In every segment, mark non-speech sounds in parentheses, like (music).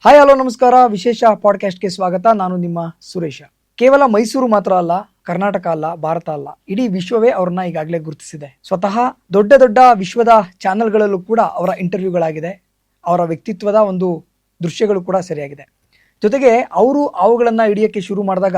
Hi hello ನಮಸ್ಕಾರ. ವಿಶೇಷ ಪಾಡ್ಕಾಸ್ಟ್ಗೆ ಸ್ವಾಗತ. ನಾನು ನಿಮ್ಮ ಸುರೇಶ. ಕೇವಲ ಮೈಸೂರು ಮಾತ್ರ ಅಲ್ಲ, ಕರ್ನಾಟಕ ಅಲ್ಲ, ಭಾರತ ಅಲ್ಲ, ಇಡೀ ವಿಶ್ವವೇ ಅವ್ರನ್ನ ಈಗಾಗಲೇ ಗುರುತಿಸಿದೆ. ಸ್ವತಃ ದೊಡ್ಡ ದೊಡ್ಡ ವಿಶ್ವದ ಚಾನೆಲ್ಗಳಲ್ಲೂ ಕೂಡ ಅವರ ಇಂಟರ್ವ್ಯೂಗಳಾಗಿದೆ. ಅವರ ವ್ಯಕ್ತಿತ್ವದ ಒಂದು ದೃಶ್ಯಗಳು ಕೂಡ ಸರಿಯಾಗಿದೆ. ಜೊತೆಗೆ ಅವರು ಅವುಗಳನ್ನ ಹಿಡಿಯೋಕ್ಕೆ ಶುರು ಮಾಡಿದಾಗ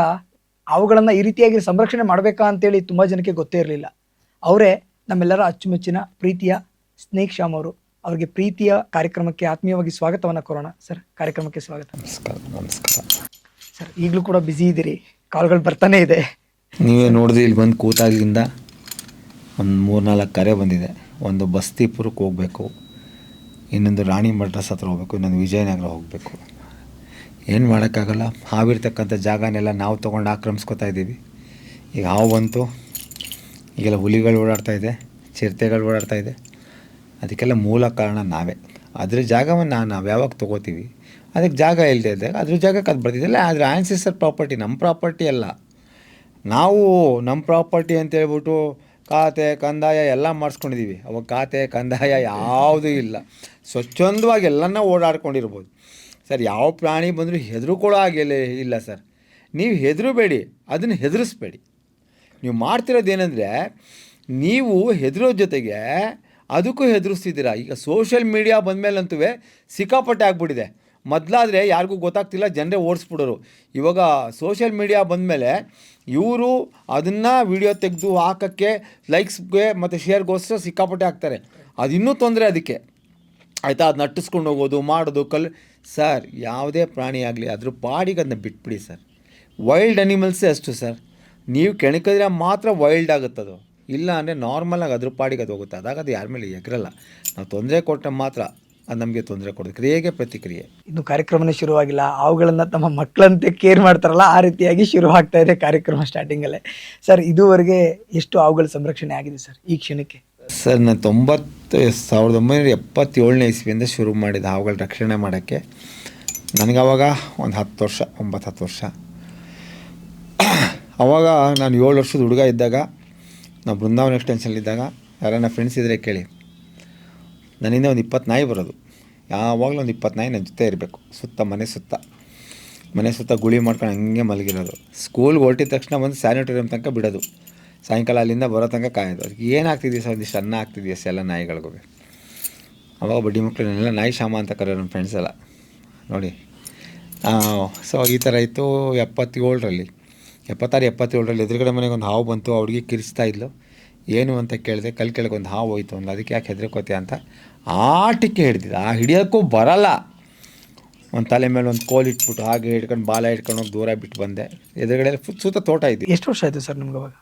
ಅವುಗಳನ್ನ ಈ ರೀತಿಯಾಗಿ ಸಂರಕ್ಷಣೆ ಮಾಡಬೇಕಾ ಅಂತೇಳಿ ತುಂಬಾ ಜನಕ್ಕೆ ಗೊತ್ತೇ ಇರಲಿಲ್ಲ. ಅವರೇ ನಮ್ಮೆಲ್ಲರ ಅಚ್ಚುಮೆಚ್ಚಿನ ಪ್ರೀತಿಯ ಸ್ನೇಹ್ ಶ್ಯಾಮ್ ಅವರು. ಅವರಿಗೆ ಪ್ರೀತಿಯ ಕಾರ್ಯಕ್ರಮಕ್ಕೆ ಆತ್ಮೀಯವಾಗಿ ಸ್ವಾಗತವನ್ನು ಕೋರೋಣ ಸರ್ ಕಾರ್ಯಕ್ರಮಕ್ಕೆ ಸ್ವಾಗತ. ನಮಸ್ಕಾರ ನಮಸ್ಕಾರ. ಸರ್ ಈಗಲೂ ಕೂಡ ಬ್ಯುಸಿ ಇದ್ದೀರಿ ಕಾಲ್ಗಳು ಬರ್ತಾನೆ ಇದೆ. ನೀವೇ ನೋಡಿದ್ರೆ ಇಲ್ಲಿ ಬಂದು ಕೂತಾಗ್ಲಿಂದ ಒಂದು ಮೂರ್ನಾಲ್ಕು ಕರೆ ಬಂದಿದೆ. ಒಂದು ಬಸ್ತಿಪುರಕ್ಕೆ ಹೋಗಬೇಕು. ಇನ್ನೊಂದು ರಾಣಿ ಮಡ್ರಸ್ ಹತ್ರ ಹೋಗಬೇಕು. ಇನ್ನೊಂದು ವಿಜಯನಗರ ಹೋಗಬೇಕು. ಏನು ಮಾಡೋಕ್ಕಾಗಲ್ಲ? ಹಾವಿರ್ತಕ್ಕಂಥ ಜಾಗನೆಲ್ಲ ನಾವು ತೊಗೊಂಡು ಆಕ್ರಮಿಸ್ಕೊತಾ ಇದ್ದೀವಿ. ಈಗ ಹಾವು ಬಂತು. ಈಗೆಲ್ಲ ಹುಲಿಗಳು ಓಡಾಡ್ತಾ ಇದೆ. ಚಿರತೆಗಳು ಓಡಾಡ್ತಾ ಇದೆ. ಅದಕ್ಕೆಲ್ಲ ಮೂಲ ಕಾರಣ ನಾವೇ. ಅದ್ರ ಜಾಗವನ್ನು ನಾವು ಯಾವಾಗ ತೊಗೋತೀವಿ? ಅದಕ್ಕೆ ಜಾಗ ಇಲ್ಲದೆ ಇದ್ದಾಗ ಅದ್ರ ಜಾಗಕ್ಕೆ ಅದು ಬರ್ತಿದ್ದಿಲ್ಲ ಆದರೆ ಆನ್ಸಿಸ್ಟರ್ ಪ್ರಾಪರ್ಟಿ ನಮ್ಮ ಪ್ರಾಪರ್ಟಿ ಅಲ್ಲ. ನಾವು ನಮ್ಮ ಪ್ರಾಪರ್ಟಿ ಅಂತೇಳ್ಬಿಟ್ಟು ಖಾತೆ, ಕಂದಾಯ ಎಲ್ಲ ಮಾಡಿಸ್ಕೊಂಡಿದ್ದೀವಿ ಅವಾಗ ಖಾತೆ, ಕಂದಾಯ ಯಾವುದೂ ಇಲ್ಲ. ಸ್ವಚ್ಛಂದವಾಗಿ ಎಲ್ಲನ ಓಡಾಡ್ಕೊಂಡಿರ್ಬೋದು. ಸರ್, ಯಾವ ಪ್ರಾಣಿ ಬಂದರೂ ಹೆದರ್ಕೊಳ್ಳೋ ಆಗಿಲ್ಲ ಇಲ್ಲ ಸರ್. ನೀವು ಹೆದರಬೇಡಿ. ಅದನ್ನು ಹೆದರಿಸ್ಬೇಡಿ. ನೀವು ಮಾಡ್ತಿರೋದು ಏನಂದರೆ ನೀವು ಹೆದರೋ ಜೊತೆಗೆ ಅದಕ್ಕೂ ಹೆದರಿಸ್ತಿದ್ದೀರಾ? ಈಗ ಸೋಷಿಯಲ್ ಮೀಡಿಯಾ ಬಂದಮೇಲಂತೂ ಸಿಕ್ಕಾಪಟ್ಟೆ ಆಗ್ಬಿಟ್ಟಿದೆ. ಮೊದಲಾದರೆ ಯಾರಿಗೂ ಗೊತ್ತಾಗ್ತಿಲ್ಲ, ಜನರೇ ಓಡಿಸ್ಬಿಡೋರು. ಇವಾಗ ಸೋಷಿಯಲ್ ಮೀಡಿಯಾ ಬಂದಮೇಲೆ ಇವರು ಅದನ್ನು ವಿಡಿಯೋ ತೆಗೆದು ಹಾಕೋಕ್ಕೆ ಲೈಕ್ಸ್ಗೆ ಮತ್ತು ಶೇರ್ಗೋಸ್ಕರ ಸಿಕ್ಕಾಪಟ್ಟೆ ಹಾಕ್ತಾರೆ ಅದಿನ್ನೂ ತೊಂದರೆ ಅದಕ್ಕೆ. ಆಯಿತಾ? ಅಟ್ಟಿಸ್ಕೊಂಡು ಹೋಗೋದು, ಮಾಡೋದು, ಕಲ್, ಸರ್, ಯಾವುದೇ ಪ್ರಾಣಿ ಆಗಲಿ ಅದ್ರ ಪಾಡಿಗೆ ಅದನ್ನ ಬಿಟ್ಬಿಡಿ ಸರ್. ವೈಲ್ಡ್ ಅನಿಮಲ್ಸೇ ಅಷ್ಟು ಸರ್. ನೀವು ಕೆಣಕಿದ್ರೆ ಮಾತ್ರ ವೈಲ್ಡ್ ಆಗುತ್ತದು. ಇಲ್ಲ ಅಂದರೆ ನಾರ್ಮಲಾಗಿ ಅದ್ರ ಪಾಡಿಗೆ ಅದು ಹೋಗುತ್ತೆ. ಅದಾಗ ಅದು ಯಾರ ಮೇಲೆ ಎಗರಲ್ಲ. ನಾವು ತೊಂದರೆ ಕೊಟ್ಟರೆ ಮಾತ್ರ ಅದು ನಮಗೆ ತೊಂದರೆ ಕೊಡೋದು ಕ್ರಿಯೆಗೆ ಪ್ರತಿಕ್ರಿಯೆ? ಇನ್ನು ಕಾರ್ಯಕ್ರಮನೇ ಶುರುವಾಗಿಲ್ಲ. ಅವುಗಳನ್ನು ತಮ್ಮ ಮಕ್ಕಳಂತೆ ಕೇರ್ ಮಾಡ್ತಾರಲ್ಲ ಆ ರೀತಿಯಾಗಿ ಶುರುವಾಗ್ತಾ ಇದೆ ಕಾರ್ಯಕ್ರಮ ಸ್ಟಾರ್ಟಿಂಗಲ್ಲೇ ಸರ್ ಇದುವರೆಗೆ ಎಷ್ಟು ಅವುಗಳ ಸಂರಕ್ಷಣೆ ಆಗಿದೆ ಸರ್ ಈ ಕ್ಷಣಕ್ಕೆ? ಸರ್ ನಾನು ತೊಂಬತ್ತು ಸಾವಿರದ ಒಂಬೈನೂರ ಎಪ್ಪತ್ತೇಳನೇ ಇಸ್ವಿಯಿಂದ ಶುರು ಮಾಡಿದ ಹಾವುಗಳ ರಕ್ಷಣೆ ಮಾಡೋಕ್ಕೆ ನನಗೆ ಅವಾಗ ಒಂದು ಹತ್ತು ವರ್ಷ ಒಂಬತ್ತು ಹತ್ತು ವರ್ಷ. ಅವಾಗ ನಾನು ಏಳು ವರ್ಷದ ಹುಡುಗ ಇದ್ದಾಗ ನಾವು ಬೃಂದಾವನ ಎಕ್ಸ್ಟೆನ್ಷನ್ಲಿದ್ದಾಗ ಯಾರನ್ನ ಫ್ರೆಂಡ್ಸ್ ಇದ್ದರೆ ಕೇಳಿ. ನನ್ನಿಂದ ಒಂದು ಇಪ್ಪತ್ತು ನಾಯಿ ಬರೋದು. ಯಾವಾಗಲೂ ಒಂದು ಇಪ್ಪತ್ತು ನಾಯಿ ನನ್ನ ಜೊತೆ ಇರಬೇಕು. ಸುತ್ತ ಮನೆ ಸುತ್ತ. ಮನೆ ಸುತ್ತ ಗುಳಿ ಮಾಡ್ಕೊಂಡು ಹಂಗೆ ಮಲಗಿರೋದು. ಸ್ಕೂಲ್ಗೆ ಹೊರಟಿದ ತಕ್ಷಣ ಬಂದು ಸ್ಯಾನಿಟೋರಿಯಂ ತನಕ ಬಿಡೋದು. ಸಾಯಂಕಾಲ ಅಲ್ಲಿಂದ ಬರೋ ತನಕ ಕಾಯೋದು. ಅದಕ್ಕೆ ಏನಾಗ್ತಿದೆಯಾ ಸರ್? ಒಂದಿಷ್ಟು ಅನ್ನ ಆಗ್ತಿದೆಯಾ ಎಲ್ಲ ನಾಯಿಗಳಿಗೂ? ಅವಾಗ ಬಡ್ಡಿ ಮಕ್ಕಳನ್ನೆಲ್ಲ ನಾಯಿ ಶಾಮ ಅಂತ ಕರೆಯೋರು ನಮ್ಮ ಫ್ರೆಂಡ್ಸ್ ಎಲ್ಲ. ನೋಡಿ. ಸೊ ಈ ಥರ ಇತ್ತು ಎಪ್ಪತ್ತೇಳರಲ್ಲಿ. ಎಪ್ಪತ್ತಾರು ಎಪ್ಪತ್ತೇಳರಲ್ಲಿ ಎದುರುಗಡೆ ಮನೆಗೆ ಒಂದು ಹಾವು ಬಂತು ಅವ್ರಿಗೆ ಕಿರಿಸ್ತಾ ಇದ್ಲು. ಏನು ಅಂತ ಕೇಳಿದೆ ಕಲ್ ಕೆಳಗೆ ಒಂದು ಹಾವು ಹೋಯ್ತು. ಅಂದ ಅದಕ್ಕೆ ಯಾಕೆ ಹೆದರ್ಕೋತೆ ಅಂತ? ಆಟಕ್ಕೆ ಹಿಡ್ದಿದ್ದು. ಆ ಹಿಡಿಯೋಕ್ಕೂ ಬರಲ್ಲ. ಒಂದು ತಲೆ ಮೇಲೆ ಒಂದು ಕೋಲ್ ಇಟ್ಬಿಟ್ಟು ಹಾಗೆ ಹಿಡ್ಕೊಂಡು ಬಾಲ ಹಿಡ್ಕೊಂಡು ಹೋಗಿ ದೂರ ಬಿಟ್ಟು ಬಂದೆ. ಎದುರುಗಡೆ ಸುತ್ತ ತೋಟ ಇದ್ದು ಎಷ್ಟು ವರ್ಷ ಆಯಿತು ಸರ್ ನಿಮ್ಗೆ ಅವಾಗ?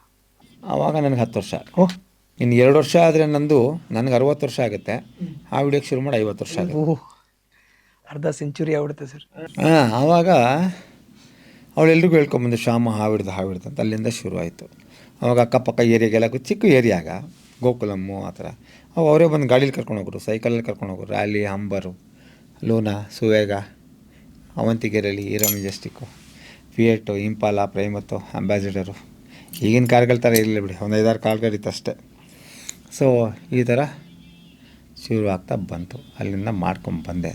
ಆವಾಗ ನನಗೆ ಹತ್ತು ವರ್ಷ. ಓಹ್ ಇನ್ನು ಎರಡು ವರ್ಷ ಆದರೆ ನಂದು ನನಗೆ ಅರವತ್ತು ವರ್ಷ ಆಗುತ್ತೆ. ಆ ವಿಡಿಯೋಕ್ಕೆ ಶುರು ಮಾಡಿ ಐವತ್ತು ವರ್ಷ ಆಗುತ್ತೆ. ಓಹ್. ಅರ್ಧ ಸೆಂಚುರಿ ಆಗ್ಬಿಡುತ್ತೆ ಸರ್. ಹಾಂ ಆವಾಗ ಅವಳೆಲ್ರಿಗೂ ಹೇಳ್ಕೊಂಬಂದು ಶ್ಯಾಮ, ಹಾವಿಡ್ದು ಹಾವಿಡ್ದು ಅಂತ. ಅಲ್ಲಿಂದ ಶುರು ಆಯಿತು ಅವಾಗ ಅಕ್ಕಪಕ್ಕ ಏರಿಯಾಗೆಲ್ಲ ಚಿಕ್ಕ ಏರಿಯಾಗ, ಗೋಕುಲಮ್ಮು ಆ ಥರ. ಅವು ಅವರೇ ಬಂದು ಗಾಡೀಲಿ ಕರ್ಕೊಂಡು ಹೋಗೋರು, ಸೈಕಲಲ್ಲಿ ಕರ್ಕೊಂಡು ಹೋಗೋರು. ರ್ಯಾಲಿ ಅಂಬರು, ಲೂನಾ, ಸುವೇಗ ಅವಂತಿಗೆರೆಯಲ್ಲಿ ಹೀರೋ ಮೆಜೆಸ್ಟಿಕ್ಕು ಫಿಯೇಟು ಇಂಪಾಲ, ಪ್ರೈಮತ್ತು, ಅಂಬಾಸಿಡರು. ಈಗಿನ ಕಾರ್ಗಳ ಥರ ಇರಲಿಲ್ಲ ಬಿಡಿ, ಒಂದು ಐದಾರು ಕಾರ್ಗಳಿತ್ತು ಅಷ್ಟೇ. ಸೊ ಈ ಥರ ಶುರು ಬಂತು. ಅಲ್ಲಿಂದ ಮಾಡ್ಕೊಂಡು ಬಂದೆ.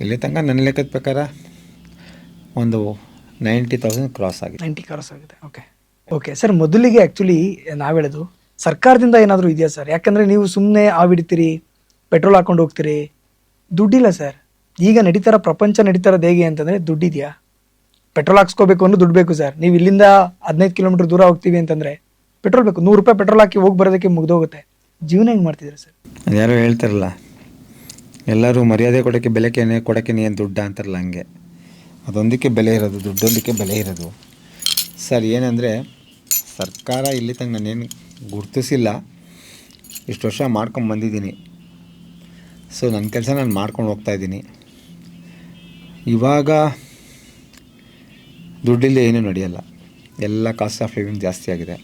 ಇಲ್ಲಿ ತನಕ ನನ್ನ ಲೆಕ್ಕದ ಪ್ರಕಾರ ಒಂದು ನೈಂಟಿ ತೌಸಂಡ್ ಕ್ರಾಸ್ ಆಗಿದೆ. ನೈಂಟಿ ಕ್ರಾಸ್ ಆಗಿದೆ. ಓಕೆ ಓಕೆ ಸರ್ ಮೊದಲಿಗೆ ಆ್ಯಕ್ಚುಲಿ ನಾವು ಹೇಳೋದು ಸರ್ಕಾರದಿಂದ ಏನಾದರೂ ಇದೆಯಾ ಸರ್ ಯಾಕಂದರೆ ನೀವು ಸುಮ್ಮನೆ ಆವಿಡ್ತೀರಿ ಪೆಟ್ರೋಲ್ ಹಾಕೊಂಡು ಹೋಗ್ತೀರಿ. ದುಡ್ಡಿಲ್ಲ ಸರ್ ಈಗ ನಡೀತಾರ ಪ್ರಪಂಚ ನಡೀತಾರದು ಹೇಗೆ ಅಂತಂದರೆ ದುಡ್ಡಿದೆಯಾ? ಪೆಟ್ರೋಲ್ ಹಾಕ್ಸ್ಕೋಬೇಕು ಅಂದ್ರೆ ದುಡ್ಡು ಬೇಕು ಸರ್ ನೀವು ಇಲ್ಲಿಂದ ಹದಿನೈದು ಕಿಲೋಮೀಟರ್ ದೂರ ಹೋಗ್ತೀವಿ ಅಂತಂದರೆ ಪೆಟ್ರೋಲ್ ಬೇಕು. ನೂರು ರೂಪಾಯಿ ಪೆಟ್ರೋಲ್ ಹಾಕಿ ಹೋಗಿ ಬರೋದಕ್ಕೆ ಮುಗ್ದೋಗುತ್ತೆ. ಜೀವನ ಹೆಂಗೆ ಮಾಡ್ತಿದ್ದೀರಾ ಸರ್ ಯಾರು ಹೇಳ್ತಾರಲ್ಲ ಎಲ್ಲರೂ ಮರ್ಯಾದೆ ಕೊಡೋಕ್ಕೆ ಬೆಲೆಕೇನೆ ಕೊಡೋಕ್ಕೆ ಏನು ದುಡ್ಡ ಅಂತಾರಲ್ಲ ಹಂಗೆ. ಅದೊಂದಕ್ಕೆ ಬೆಲೆ ಇರೋದು, ದುಡ್ಡೊಂದಕ್ಕೆ ಬೆಲೆ ಇರೋದು. ಸರ್, ಏನಂದರೆ ಸರ್ಕಾರ ಇಲ್ಲಿ ತನಕ ನಾನೇನು ಗುರ್ತಿಸಿಲ್ಲ. ಇಷ್ಟು ವರ್ಷ ಮಾಡ್ಕೊಂಡು ಬಂದಿದ್ದೀನಿ. ಸೊ ನನ್ನ ಕೆಲಸ ನಾನು ಮಾಡ್ಕೊಂಡು ಹೋಗ್ತಾ ಇದ್ದೀನಿ. ಇವಾಗ ದುಡ್ಡಿಲ್ಲದೆ ಏನೂ ನಡೆಯಲ್ಲ. ಎಲ್ಲ ಕಾಸ್ಟ್ ಆಫ್ ಲಿವಿಂಗ್ ಜಾಸ್ತಿ ಆಗಿದೆ.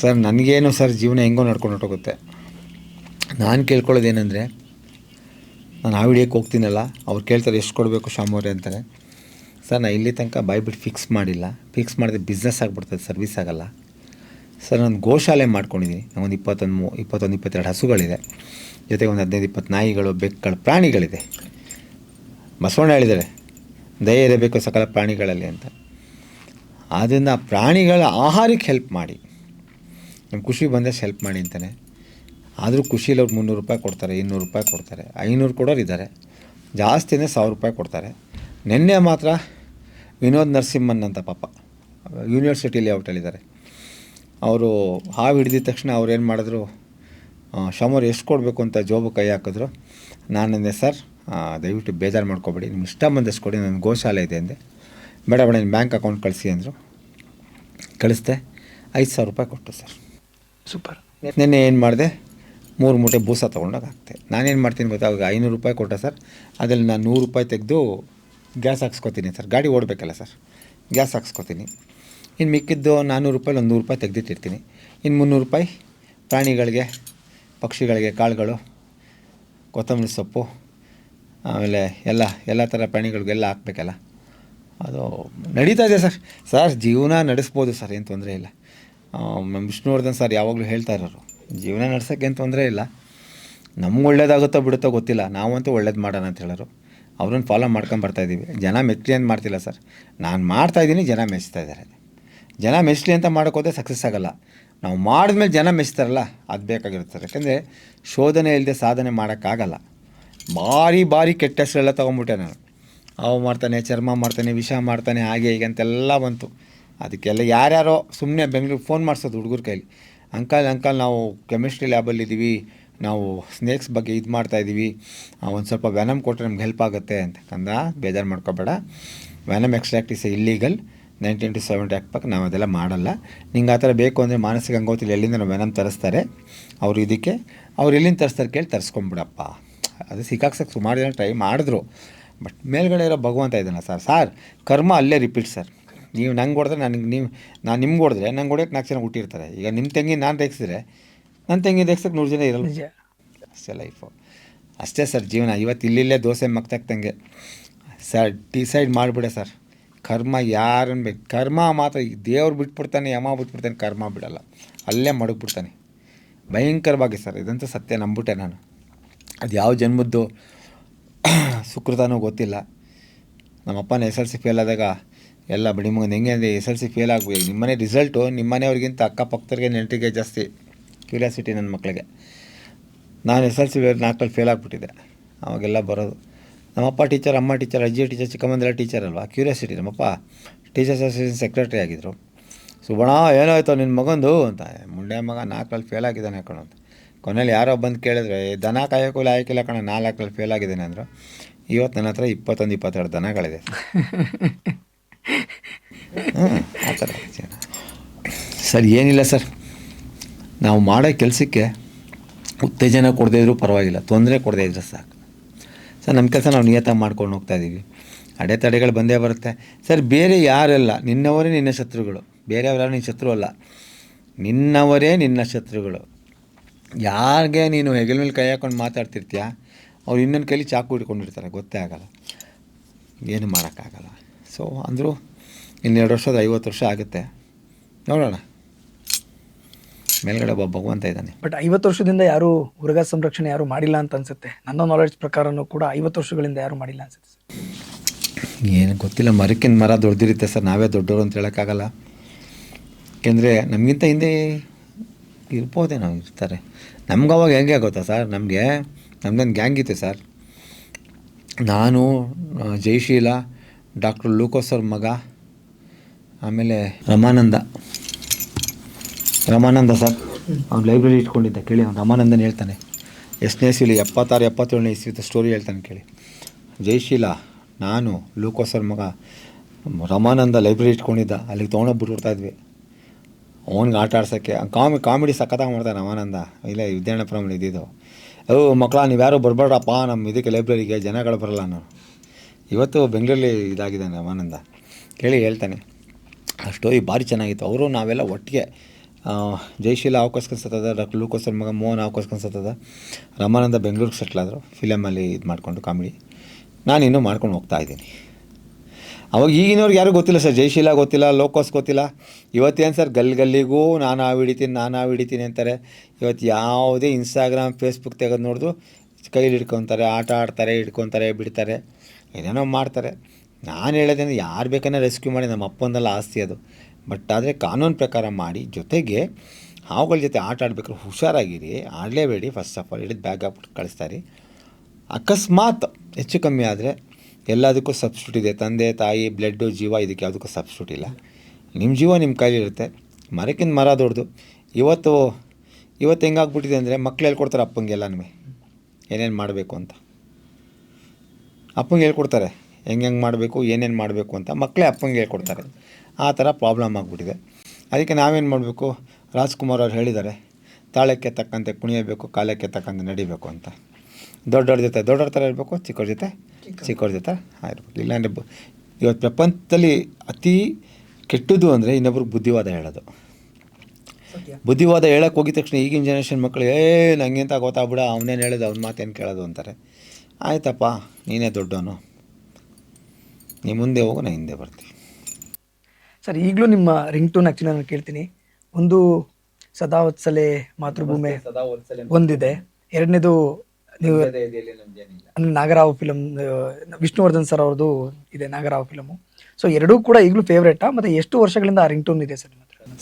ಸರ್, ನನಗೇನು ಸರ್, ಜೀವನ ಹೆಂಗೋ ನಡ್ಕೊಂಡು ಹೊರಟೋಗುತ್ತೆ. ನಾನು ಕೇಳ್ಕೊಳ್ಳೋದೇನೆಂದರೆ ನಾನು ಆ ವಿಡಿಯೋಕ್ಕೆ ಹೋಗ್ತೀನಲ್ಲ, ಅವ್ರು ಕೇಳ್ತಾರೆ ಎಷ್ಟು ಕೊಡಬೇಕು ಶಾಮೂರಿ ಅಂತಾರೆ. ಸರ್ ನಾನು ಇಲ್ಲಿ ತನಕ ಬಾಯ್ಬಿಟ್ಟು ಫಿಕ್ಸ್ ಮಾಡಿಲ್ಲ. ಫಿಕ್ಸ್ ಮಾಡಿದ್ರೆ ಬಿಸ್ನೆಸ್ ಆಗಿಬಿಡ್ತದೆ ಸರ್ವಿಸ್ ಆಗಲ್ಲ. ಸರ್, ನಾನು ಗೋಶಾಲೆ ಮಾಡ್ಕೊಂಡಿದ್ದೀನಿ ಒಂದು ಇಪ್ಪತ್ತೊಂದು ಮೂ ಇಪ್ಪತ್ತೊಂದು, ಇಪ್ಪತ್ತೆರಡು ಹಸುಗಳಿದೆ. ಜೊತೆಗೆ ಒಂದು ಹದಿನೈದು, ಇಪ್ಪತ್ತು ನಾಯಿಗಳು, ಬೆಕ್ಕುಗಳು, ಪ್ರಾಣಿಗಳಿದೆ. ಬಸವಣ್ಣ ಹೇಳಿದ್ದಾರೆ ದಯ ಇರಬೇಕು ಸಕಲ ಪ್ರಾಣಿಗಳಲ್ಲಿ ಅಂತ. ಆದ್ದರಿಂದ ಪ್ರಾಣಿಗಳ ಆಹಾರಕ್ಕೆ ಹೆಲ್ಪ್ ಮಾಡಿ. ನಮ್ಮ ಖುಷಿ ಬಂದಷ್ಟು ಹೆಲ್ಪ್ ಮಾಡಿ ಅಂತಾನೆ. ಆದರೂ ಖುಷಿಯಲ್ಲಿ ಅವ್ರು ಮುನ್ನೂರು ರೂಪಾಯಿ ಕೊಡ್ತಾರೆ ಇನ್ನೂರು ರೂಪಾಯಿ ಕೊಡ್ತಾರೆ ಐನೂರು ಕೊಡೋರು ಇದ್ದಾರೆ. ಜಾಸ್ತಿನೇ ಸಾವಿರ ರೂಪಾಯಿ ಕೊಡ್ತಾರೆ. ನಿನ್ನೆ ಮಾತ್ರ ವಿನೋದ್ ನರಸಿಂಹನ್ ಅಂತ ಪಾಪ ಯೂನಿವರ್ಸಿಟಿಯಲ್ಲಿ ಅವ್ರು ಹೇಳಿದ್ದಾರೆ ಅವರು ಹಾವು ಹಿಡಿದ ತಕ್ಷಣ ಅವ್ರು ಏನು ಮಾಡಿದ್ರು ಶಮರ್ ಎಷ್ಟು ಕೊಡಬೇಕು ಅಂತ ಜೋಬು ಕೈ ಹಾಕಿದ್ರು. ನಾನಂದೆ ಸರ್ ದಯವಿಟ್ಟು ಬೇಜಾರು ಮಾಡ್ಕೊಬೇಡಿ ನಿಮ್ಗೆ ಇಷ್ಟ ಬಂದಷ್ಟು ಕೊಡಿ ನನ್ನ ಗೋಶಾಲೆ ಇದೆ ಅಂದೆ. ಬೇಡ ಬೇಡ ನಿಮ್ಮ ಬ್ಯಾಂಕ್ ಅಕೌಂಟ್ ಕಳಿಸಿ ಅಂದರು. ಕಳಿಸ್ದೆ ಐದು ಸಾವಿರ ರೂಪಾಯಿ ಕೊಟ್ಟು ಸರ್. ಸೂಪರ್. ನಿನ್ನೆ ಏನು ಮಾಡಿದೆ ಮೂರು ಮೂಟೆ ಬೂಸ ತೊಗೊಂಡಾಗ ಹಾಕ್ತೆ. ನಾನೇನು ಮಾಡ್ತೀನಿ ಗೊತ್ತಾ? ಅವಾಗ ಐನೂರು ರೂಪಾಯಿ ಕೊಟ್ಟ ಸರ್. ಅದರಲ್ಲಿ ನಾನು ನೂರು ರೂಪಾಯಿ ತೆಗೆದು ಗ್ಯಾಸ್ ಹಾಕ್ಸ್ಕೊತೀನಿ ಸರ್. ಗಾಡಿ ಓಡಬೇಕಲ್ಲ ಸರ್. ಗ್ಯಾಸ್ ಹಾಕ್ಸ್ಕೊತೀನಿ. ಇನ್ನು ಮಿಕ್ಕಿದ್ದು ನಾನ್ನೂರು ರೂಪಾಯಿ ಒಂದು ನೂರು ರೂಪಾಯಿ ತೆಗೆದಿಟ್ಟಿರ್ತೀನಿ. ಇನ್ನು ಮುನ್ನೂರು ರೂಪಾಯಿ ಪ್ರಾಣಿಗಳಿಗೆ, ಪಕ್ಷಿಗಳಿಗೆ, ಕಾಳುಗಳು, ಕೊತ್ತಂಬರಿ ಸೊಪ್ಪು, ಆಮೇಲೆ ಎಲ್ಲ ಎಲ್ಲ ಥರ ಪ್ರಾಣಿಗಳಿಗೆಲ್ಲ ಹಾಕ್ಬೇಕಲ್ಲ. ಅದು ನಡೀತಾ ಇದೆ ಸರ್. ಸರ್, ಜೀವನ ನಡೆಸ್ಬೋದು ಸರ್. ಏನು ತೊಂದರೆ ಇಲ್ಲ. ವಿಷ್ಣುವರ್ಧನ್ ಸರ್ ಯಾವಾಗಲೂ ಹೇಳ್ತಾ ಇರೋರು. ಜೀವನ ನಡ್ಸೋಕ್ಕೆ ಏನು ತೊಂದರೆ ಇಲ್ಲ. ನಮ್ಗೆ ಒಳ್ಳೇದಾಗುತ್ತೋ ಬಿಡುತ್ತೋ ಗೊತ್ತಿಲ್ಲ. ನಾವಂತೂ ಒಳ್ಳೇದು ಮಾಡೋಣ ಅಂತ ಹೇಳೋರು. ಅವ್ರನ್ನ ಫಾಲೋ ಮಾಡ್ಕೊಂಡು ಇದ್ದೀವಿ ಜನ ಮೆಚ್ಚಲಿ ಅಂತ ಮಾಡ್ತಿಲ್ಲ ಸರ್. ನಾನು ಮಾಡ್ತಾಯಿದ್ದೀನಿ ಜನ ಮೆಚ್ತಾ ಇದ್ದಾರೆ ಜನ ಮೆಚ್ಚಲಿ ಅಂತ ಮಾಡೋಕ್ಕೋದ್ರೆ ಸಕ್ಸಸ್ ಆಗೋಲ್ಲ. ನಾವು ಮಾಡಿದ್ಮೇಲೆ ಜನ ಮೆಚ್ತಾರಲ್ಲ, ಅದು ಬೇಕಾಗಿರುತ್ತೆ ಯಾಕಂದರೆ ಶೋಧನೆ ಇಲ್ಲದೆ ಸಾಧನೆ ಮಾಡೋಕ್ಕಾಗಲ್ಲ ಭಾರಿ ಭಾರಿ ಕೆಟ್ಟ ಹೆಸರೆಲ್ಲ ತೊಗೊಂಬಿಟ್ಟೆ ನಾನು. ಅವು ಮಾಡ್ತಾನೆ ಚರ್ಮ ಮಾಡ್ತಾನೆ ವಿಷ ಮಾಡ್ತಾನೆ ಹಾಗೆ ಹೀಗೆ ಅಂತೆಲ್ಲ ಬಂತು. ಅದಕ್ಕೆಲ್ಲ ಯಾರ್ಯಾರೋ ಸುಮ್ಮನೆ ಬೆಂಗ್ಳೂರಿಗೆ ಫೋನ್ ಮಾಡಿಸೋದು ಹುಡುಗರ ಕೈಲಿ. ಅಂಕಲ್ ಅಂಕಲ್, ನಾವು ಕೆಮಿಸ್ಟ್ರಿ ಲ್ಯಾಬಲ್ಲಿದ್ದೀವಿ ನಾವು ಸ್ನೇಕ್ಸ್ ಬಗ್ಗೆ ಇದು ಮಾಡ್ತಾಯಿದ್ದೀವಿ ಒಂದು ಸ್ವಲ್ಪ ವ್ಯಾನಮ್ ಕೊಟ್ಟರೆ ನಮ್ಗೆ ಹೆಲ್ಪ್ ಆಗುತ್ತೆ ಅಂತ ಕಂದ, ಬೇಜಾರು ಮಾಡ್ಕೋಬೇಡ. Venom extract is illegal. Nineteen two seventy ಹಾಕ್ಬೇಕು ನಾವು ಅದೆಲ್ಲ ಮಾಡಲ್ಲ. ನಿಂಗೆ ಆ ಥರ ಬೇಕು ಅಂದರೆ ಮಾನಸಿಕ ಅಂಗೋತಿಲಿ ಎಲ್ಲಿಂದ ನಾವು ವ್ಯಾನಮ್ ತರಿಸ್ತಾರೆ, ಅವರು ಇದಕ್ಕೆ, ಅವ್ರು ಎಲ್ಲಿಂದ ತರಿಸ್ತಾರೆ ಕೇಳಿ ತರಿಸ್ಕೊಂಬಿಡಪ್ಪ. ಅದು ಸಿಕ್ಕಾಕ್ಸಕ್ಕೆ ಸುಮಾರು ಜನ ಟ್ರೈ ಮಾಡಿದ್ರು. ಬಟ್ ಮೇಲ್ಗಡೆ ಇರೋ ಭಗವಂತ ಇದ್ದಾನೆ ಸರ್ ಸರ್, ಕರ್ಮ ಅಲ್ಲೇ ರಿಪೀಟ್ ಸರ್. ನೀವು ನಂಗೆ ಹೊಡೆದ್ರೆ ನನಗೆ ನೀವು ನಾನು ನಿಮ್ಗೆ ಹೊಡೆದ್ರೆ ನಂಗೆ ಹೊಡೆಯೋಕೆ ನಾಲ್ಕು ಜನ ಹುಟ್ಟಿರ್ತಾರೆ. ಈಗ ನಿಮ್ಮ ತಂಗಿ ನಾನು ರೇಗಿಸಿದ್ರೆ ನನ್ನ ತಂಗಿ ತೆಗ್ಸಕ್ಕೆ ನೂರು ಜನ ಇರಲ್ಲ. ಅಷ್ಟೇ ಲೈಫು ಅಷ್ಟೇ ಸರ್ ಜೀವನ. ಇವತ್ತು ಇಲ್ಲಿಲ್ಲೇ ದೋಸೆ ಮಗ್ತಾಕ್ತಂಗೆ ಸರ್ ಡಿಸೈಡ್ ಮಾಡಿಬಿಡೆ ಸರ್ ಕರ್ಮ ಯಾರನ್ನ ಬೇಕು. ಕರ್ಮ ಮಾತ್ರ ದೇವ್ರು ಬಿಟ್ಬಿಡ್ತಾನೆ ಯಮ ಬಿಟ್ಬಿಡ್ತಾನೆ ಕರ್ಮ ಬಿಡಲ್ಲ. ಅಲ್ಲೇ ಮಡಗ್ಬಿಡ್ತಾನೆ. ಭಯಂಕರವಾಗಿ ಸರ್ ಇದಂತೂ ಸತ್ಯ ನಂಬಿಟ್ಟೆ ನಾನು. ಅದು ಯಾವ ಜನ್ಮದ್ದು (clears throat) ಸುಕೃತನೂ ಗೊತ್ತಿಲ್ಲ. ನಮ್ಮಪ್ಪನ ಎಸ್ ಎಲ್ ಸಿ ಫೇಲ್ ಆದಾಗ ಎಲ್ಲ ಬಿಡಿ ಮಗನ ಹೆಂಗೆ ಅಂದರೆ ಎಸ್ ಎಲ್ ಸಿ ಫೇಲ್ ಆಗಬೇಕು ನಿಮ್ಮನೆ ರಿಸಲ್ಟು ನಿಮ್ಮನೆಯವ್ರಿಗಿಂತ ಅಕ್ಕಪಕ್ಕದವ್ರಿಗೆ ನೆಂಟರಿಗೆ ಜಾಸ್ತಿ ಕ್ಯೂರಿಯಾಸಿಟಿ ನನ್ನ ಮಕ್ಕಳಿಗೆ ನಾನು ಎಸ್ ಎಲ್ ಸಿ ನಾಲ್ಕಲ್ಲಿ ಫೇಲ್ ಆಗಿಬಿಟ್ಟಿದ್ದೆ ಅವಾಗೆಲ್ಲ ಬರೋದು. ನಮ್ಮಪ್ಪ ಟೀಚರ್ ಅಮ್ಮ ಟೀಚರ್ ಅಜ್ಜಿ ಟೀಚರ್ ಚಿಕ್ಕಮ್ಮಂದೆಲ್ಲ ಟೀಚರ್ ಅಲ್ವಾ? ಕ್ಯೂರಿಯಾಸಿಟಿ ನಮ್ಮಪ್ಪ ಟೀಚರ್ಸ್ ಅಸೋಸಿಯೇಷನ್ ಸೆಕ್ರೆಟರಿ ಆಗಿದ್ದರು ಸುಬಣ ಏನಾಯ್ತು ನಿನ್ನ ಮಗಂದು? ಅಂತ. ಮುಂಡೆ ಮಗ ನಾಲ್ಕಲ್ಲಿ ಫೇಲ್ ಆಗಿದ್ದಾನೆ ಕಣ. ಅಂತ. ಕೊನೆಯಲ್ಲಿ ಯಾರೋ ಬಂದು ಕೇಳಿದ್ರೆ "ಏ, ದನ ಕಾಯೋಕ್ಕೂ ಆಯ್ಕಿಲ್ಲ ಕಣ ನಾಲ್ಕಲ್ಲಿ ಫೇಲ್ ಆಗಿದ್ದಾನೆ ಅಂದರು. ಇವತ್ತು ನನ್ನ ಹತ್ರ ಇಪ್ಪತ್ತೊಂದು ಇಪ್ಪತ್ತೆರಡು ದನಗಳಿದೆ. (laughs) ಸರ್, ಏನಿಲ್ಲ ಸರ್. ನಾವು ಮಾಡೋ ಕೆಲಸಕ್ಕೆ ಉತ್ತೇಜನ ಕೊಡದೇ ಇದ್ರೂ ಪರವಾಗಿಲ್ಲ. ತೊಂದರೆ ಕೊಡದೇ ಇದ್ರೆ ಸಾಕು. ಸರ್ ನಮ್ಮ ಕೆಲಸ ನಾವು ನಿಯತ ಮಾಡ್ಕೊಂಡು ಹೋಗ್ತಾ ಇದ್ದೀವಿ ಅಡೆತಡೆಗಳು ಬಂದೇ ಬರುತ್ತೆ. ಸರ್, ಬೇರೆ ಯಾರೆಲ್ಲ, ನಿನ್ನವರೇ ನಿನ್ನ ಶತ್ರುಗಳು. ಬೇರೆಯವರೆಲ್ಲ ನಿನ್ನ ಶತ್ರು ಅಲ್ಲ. ನಿನ್ನವರೇ ನಿನ್ನ ಶತ್ರುಗಳು. ಯಾರಿಗೆ ನೀನು ಹೆಗಲ ಮೇಲೆ ಕೈ ಹಾಕೊಂಡು ಮಾತಾಡ್ತಿರ್ತೀಯ? ಅವ್ರು ಇನ್ನೊಂದು ಕೈಲಿ ಚಾಕು ಇಟ್ಕೊಂಡಿರ್ತಾರೆ ಗೊತ್ತೇ ಆಗಲ್ಲ. ಏನು ಮಾಡೋಕ್ಕಾಗಲ್ಲ. ಸೊ ಅಂದರೂ ಇನ್ನೆರಡು ವರ್ಷದ ಐವತ್ತು ವರ್ಷ ಆಗುತ್ತೆ. ನೋಡೋಣ. ಮೇಲ್ಗಡೆ ಒಬ್ಬ ಭಗವಂತ ಇದ್ದಾನೆ. ಬಟ್ ಐವತ್ತು ವರ್ಷದಿಂದ ಯಾರು ಮೃಗ ಸಂರಕ್ಷಣೆ ಯಾರು ಮಾಡಿಲ್ಲ ಅಂತ ಅನ್ಸುತ್ತೆ. ನನ್ನ ನಾಲೆಡ್ಜ್ ಪ್ರಕಾರನೂ ಕೂಡ ಐವತ್ತು ವರ್ಷಗಳಿಂದ ಯಾರು ಮಾಡಿಲ್ಲ ಅನ್ಸುತ್ತೆ ಏನು ಗೊತ್ತಿಲ್ಲ. ಮರಕ್ಕಿನ ಮರ ದೊಡ್ಡದಿರುತ್ತೆ ಸರ್. ನಾವೇ ದೊಡ್ಡವರು ಅಂತ ಹೇಳೋಕ್ಕಾಗಲ್ಲ. ಯಾಕೆಂದರೆ ನಮಗಿಂತ ಹಿಂದೆ ಇರ್ಬೋದೇನೋ ಇರ್ತಾರೆ. ನಮ್ಗೆ ಅವಾಗ ಹೆಂಗೆ ಗೊತ್ತಾ ಸರ್? ನಮಗೆ ನಮ್ದೊಂದು ಗ್ಯಾಂಗ್ ಇತ್ತು ಸರ್. ನಾನು ಜಯಶೀಲ ಡಾಕ್ಟರ್ ಲೂಕೋಸ್ ಅವ್ರ ಮಗ, ಆಮೇಲೆ ರಮಾನಂದ. ರಮಾನಂದ ಸರ್, ಅವ್ನು ಲೈಬ್ರರಿ ಇಟ್ಕೊಂಡಿದ್ದ, ಕೇಳಿ ಅವ್ನು ರಮಾನಂದನ ಹೇಳ್ತಾನೆ. ಎಷ್ಟನೇ ಇಸ್ವಿಲಿ ಎಪ್ಪತ್ತಾರು, ಎಪ್ಪತ್ತೇಳನೇ ಇಸ್ವಿದ ಸ್ಟೋರಿ ಹೇಳ್ತಾನೆ ಕೇಳಿ. ಜಯಶೀಲ ನಾನು ಲೂಕೋಸ್ ಅವ್ರ ಮಗ, ರಮಾನಂದ ಲೈಬ್ರರಿ ಇಟ್ಕೊಂಡಿದ್ದ, ಅಲ್ಲಿಗೆ ತೊಗೊಂಡೋಗ್ಬಿಟ್ಟು ಇದ್ವಿ. ಅವ್ನಿಗೆ ಆಟ ಆಡ್ಸೋಕ್ಕೆ ಕಾಮಿ, ಕಾಮಿಡಿ ಸಖತ್ತಾಗಿ ಮಾಡ್ತಾನೆ ರಮಾನಂದ, ಇಲ್ಲ ವಿದ್ಯಾರ್ಥಿಪುರಮಲ್ಲಿ ಇದ್ದಿದ್ದು. ಓ ಮಕ್ಕಳ ನೀವು ಯಾರು ಬರಬೇಡ್ರಪ್ಪ ನಮ್ಮ ಇದಕ್ಕೆ ಲೈಬ್ರರಿಗೆ, ಜನಗಳು ಬರಲ್ಲ ನಾನು ಇವತ್ತು ಬೆಂಗಳೂರಲ್ಲಿ ಇದಾಗಿದೆ ರಮಾನಂದ ಕೇಳಿ ಹೇಳ್ತಾನೆ. ಆ ಸ್ಟೋರಿ ಭಾರಿ ಚೆನ್ನಾಗಿತ್ತು. ಅವರು ನಾವೆಲ್ಲ ಒಟ್ಟಿಗೆ ಜಯಶೀಲ ಜಯಶೀಲ ಅವಕಾಶಕ್ಕನ್ಸತ್ತದ ಡಾಕ್ಟರ್ ಲೂಕೋಸರ್ ಮಗ ಮೋಹನ್ ಅವಕಾಶಕ್ಕನ್ಸತ್ತದ ರಮಾನಂದ ಬೆಂಗಳೂರಿಗೆ ಸೆಟ್ಲ್ ಆದರು. ಫಿಲಮಲ್ಲಿ ಇದು ಮಾಡಿಕೊಂಡು ಕಾಮಿಡಿ. ನಾನು ಇನ್ನೂ ಮಾಡ್ಕೊಂಡು ಹೋಗ್ತಾ ಇದ್ದೀನಿ. ಅವಾಗ ಈಗಿನವ್ರಿಗೆ ಯಾರೂ ಗೊತ್ತಿಲ್ಲ ಸರ್. ಜಯಶೀಲ ಗೊತ್ತಿಲ್ಲ, ಲೋಕೋಸ್ ಗೊತ್ತಿಲ್ಲ. ಇವತ್ತೇನು ಸರ್? ಗಲ್ಲಿ ಗಲ್ಲಿಗೂ ನಾನು ಆ ಹಿಡಿತೀನಿ ನಾನು ಆ ಹಿಡಿತೀನಿ ಅಂತಾರೆ. ಇವತ್ತು ಯಾವುದೇ ಇನ್ಸ್ಟಾಗ್ರಾಮ್ ಫೇಸ್ಬುಕ್ ತೆಗೆದು ನೋಡಿದು ಕೈಲಿ ಹಿಡ್ಕೊತಾರೆ, ಆಟ ಆಡ್ತಾರೆ, ಹಿಡ್ಕೊತಾರೆ, ಬಿಡ್ತಾರೆ, ಏನೇನೋ ಮಾಡ್ತಾರೆ. ನಾನು ಹೇಳೋದೇನೋ ಯಾರು ಬೇಕನ್ನ ರೆಸ್ಕ್ಯೂ ಮಾಡಿ ನಮ್ಮ ಅಪ್ಪಂದೆಲ್ಲ ಆಸ್ತಿ ಅದು. ಬಟ್ ಆದರೆ ಕಾನೂನು ಪ್ರಕಾರ ಮಾಡಿ ಜೊತೆಗೆ ಹಾವುಗಳ ಜೊತೆ ಆಟ ಆಡಬೇಕು ಹುಷಾರಾಗಿರಿ, ಆಡಲೇಬೇಡಿ. ಫಸ್ಟ್ ಆಫ್ ಆಲ್ ಹಿಡಿದು ಬ್ಯಾಗ್ ಹಾಕ್ಬಿಟ್ಟು ಕಳಿಸ್ತಾರೆ. ಅಕಸ್ಮಾತ್ ಹೆಚ್ಚು ಕಮ್ಮಿ ಆದರೆ ಎಲ್ಲದಕ್ಕೂ ಸಬ್ಸ್ಟ್ಯೂಟ್ ಇದೆ. ತಂದೆ, ತಾಯಿ ಬ್ಲಡ್ಡು ಜೀವ, ಇದಕ್ಕೆ ಯಾವುದಕ್ಕೂ ಸಬ್ಸ್ಟ್ಯೂಟ್ ಇಲ್ಲ. ನಿಮ್ಮ ಜೀವ ನಿಮ್ಮ ಕೈಲಿರುತ್ತೆ ಮರಕ್ಕಿಂತ ಮರ ದೊಡ್ಡದು. ಇವತ್ತು ಇವತ್ತು ಹೆಂಗಾಗ್ಬಿಟ್ಟಿದೆ ಅಂದರೆ ಮಕ್ಳು ಹೇಳ್ಕೊಡ್ತಾರೆ ಅಪ್ಪಂಗೆಲ್ಲನೂ ಏನೇನು ಮಾಡಬೇಕು ಅಂತ. ಅಪ್ಪಂಗೆ ಹೇಳ್ಕೊಡ್ತಾರೆ, ಹೆಂಗೆ ಹೆಂಗೆ ಮಾಡಬೇಕು, ಏನೇನು ಮಾಡಬೇಕು ಅಂತ. ಮಕ್ಕಳೇ ಅಪ್ಪಂಗೆ ಹೇಳ್ಕೊಡ್ತಾರೆ. ಆ ಥರ ಪ್ರಾಬ್ಲಮ್ ಆಗಿಬಿಟ್ಟಿದೆ. ಅದಕ್ಕೆ ನಾವೇನು ಮಾಡಬೇಕು? ರಾಜ್ಕುಮಾರ್ ಅವ್ರು ಹೇಳಿದ್ದಾರೆ, ತಾಳಕ್ಕೆ ತಕ್ಕಂತೆ ಕುಣಿಯಬೇಕು, ಕಾಲಕ್ಕೆ ತಕ್ಕಂತೆ ನಡಿಬೇಕು ಅಂತ. ದೊಡ್ಡವ್ರ ಜೊತೆ, ದೊಡ್ಡವ್ರ ಥರ ಇರಬೇಕು, ಚಿಕ್ಕವ್ರ ಜೊತೆ ಚಿಕ್ಕವ್ರ ಜೊತೆ ಇರಬೇಕು. ಇಲ್ಲಾಂದರೆ ಇವತ್ತು ಪ್ರಪಂಚದಲ್ಲಿ ಅತಿ ಕೆಟ್ಟದ್ದು ಅಂದರೆ ಇನ್ನೊಬ್ರಿಗೆ ಬುದ್ಧಿವಾದ ಹೇಳೋದು. ಬುದ್ಧಿವಾದ ಹೇಳಕ್ಕೆ ಹೋಗಿದ ತಕ್ಷಣ ಈಗಿನ ಜನರೇಷನ್ ಮಕ್ಕಳು ಏ ನಂಗೆ ಅಂತ ಗೊತ್ತಾಗ್ಬಿಡ ಅವನೇನು ಹೇಳೋದು ಅವ್ನ ಮಾತೇನು ಕೇಳೋದು ಅಂತಾರೆ. ಆಯ್ತಪ್ಪ ನೀನೇ ದೊಡ್ಡವನು. ನೀ ಮುಂದೆ ಹೋಗು ನಾನು ಹಿಂದೆ ಬರ್ತೀನಿ. ಸರ್ ಈಗಲೂ ನಿಮ್ಮ ರಿಂಗ್ ಟೂನ್ ಆ್ಯಕ್ಚುಲಿ ನಾನು ಕೇಳ್ತೀನಿ. ಒಂದು ಸದಾ ವತ್ಸಲೆ ಮಾತೃಭೂಮಿ. ಒಂದಿದೆ. ಎರಡನೇದು ನೀವು ನಾಗರಾವ್ ಫಿಲಮ್ ವಿಷ್ಣುವರ್ಧನ್ ಸರ್ ಅವ್ರದ್ದು ಇದೆ ನಾಗರಾವ್ ಫಿಲಮು ಸೊ ಎರಡೂ ಕೂಡ ಈಗಲೂ ಫೇವ್ರೇಟಾ ಮತ್ತೆ ಎಷ್ಟು ವರ್ಷಗಳಿಂದ ಆ ರಿಂಗ್ ಟೂನ್ ಇದೆ ಸರ್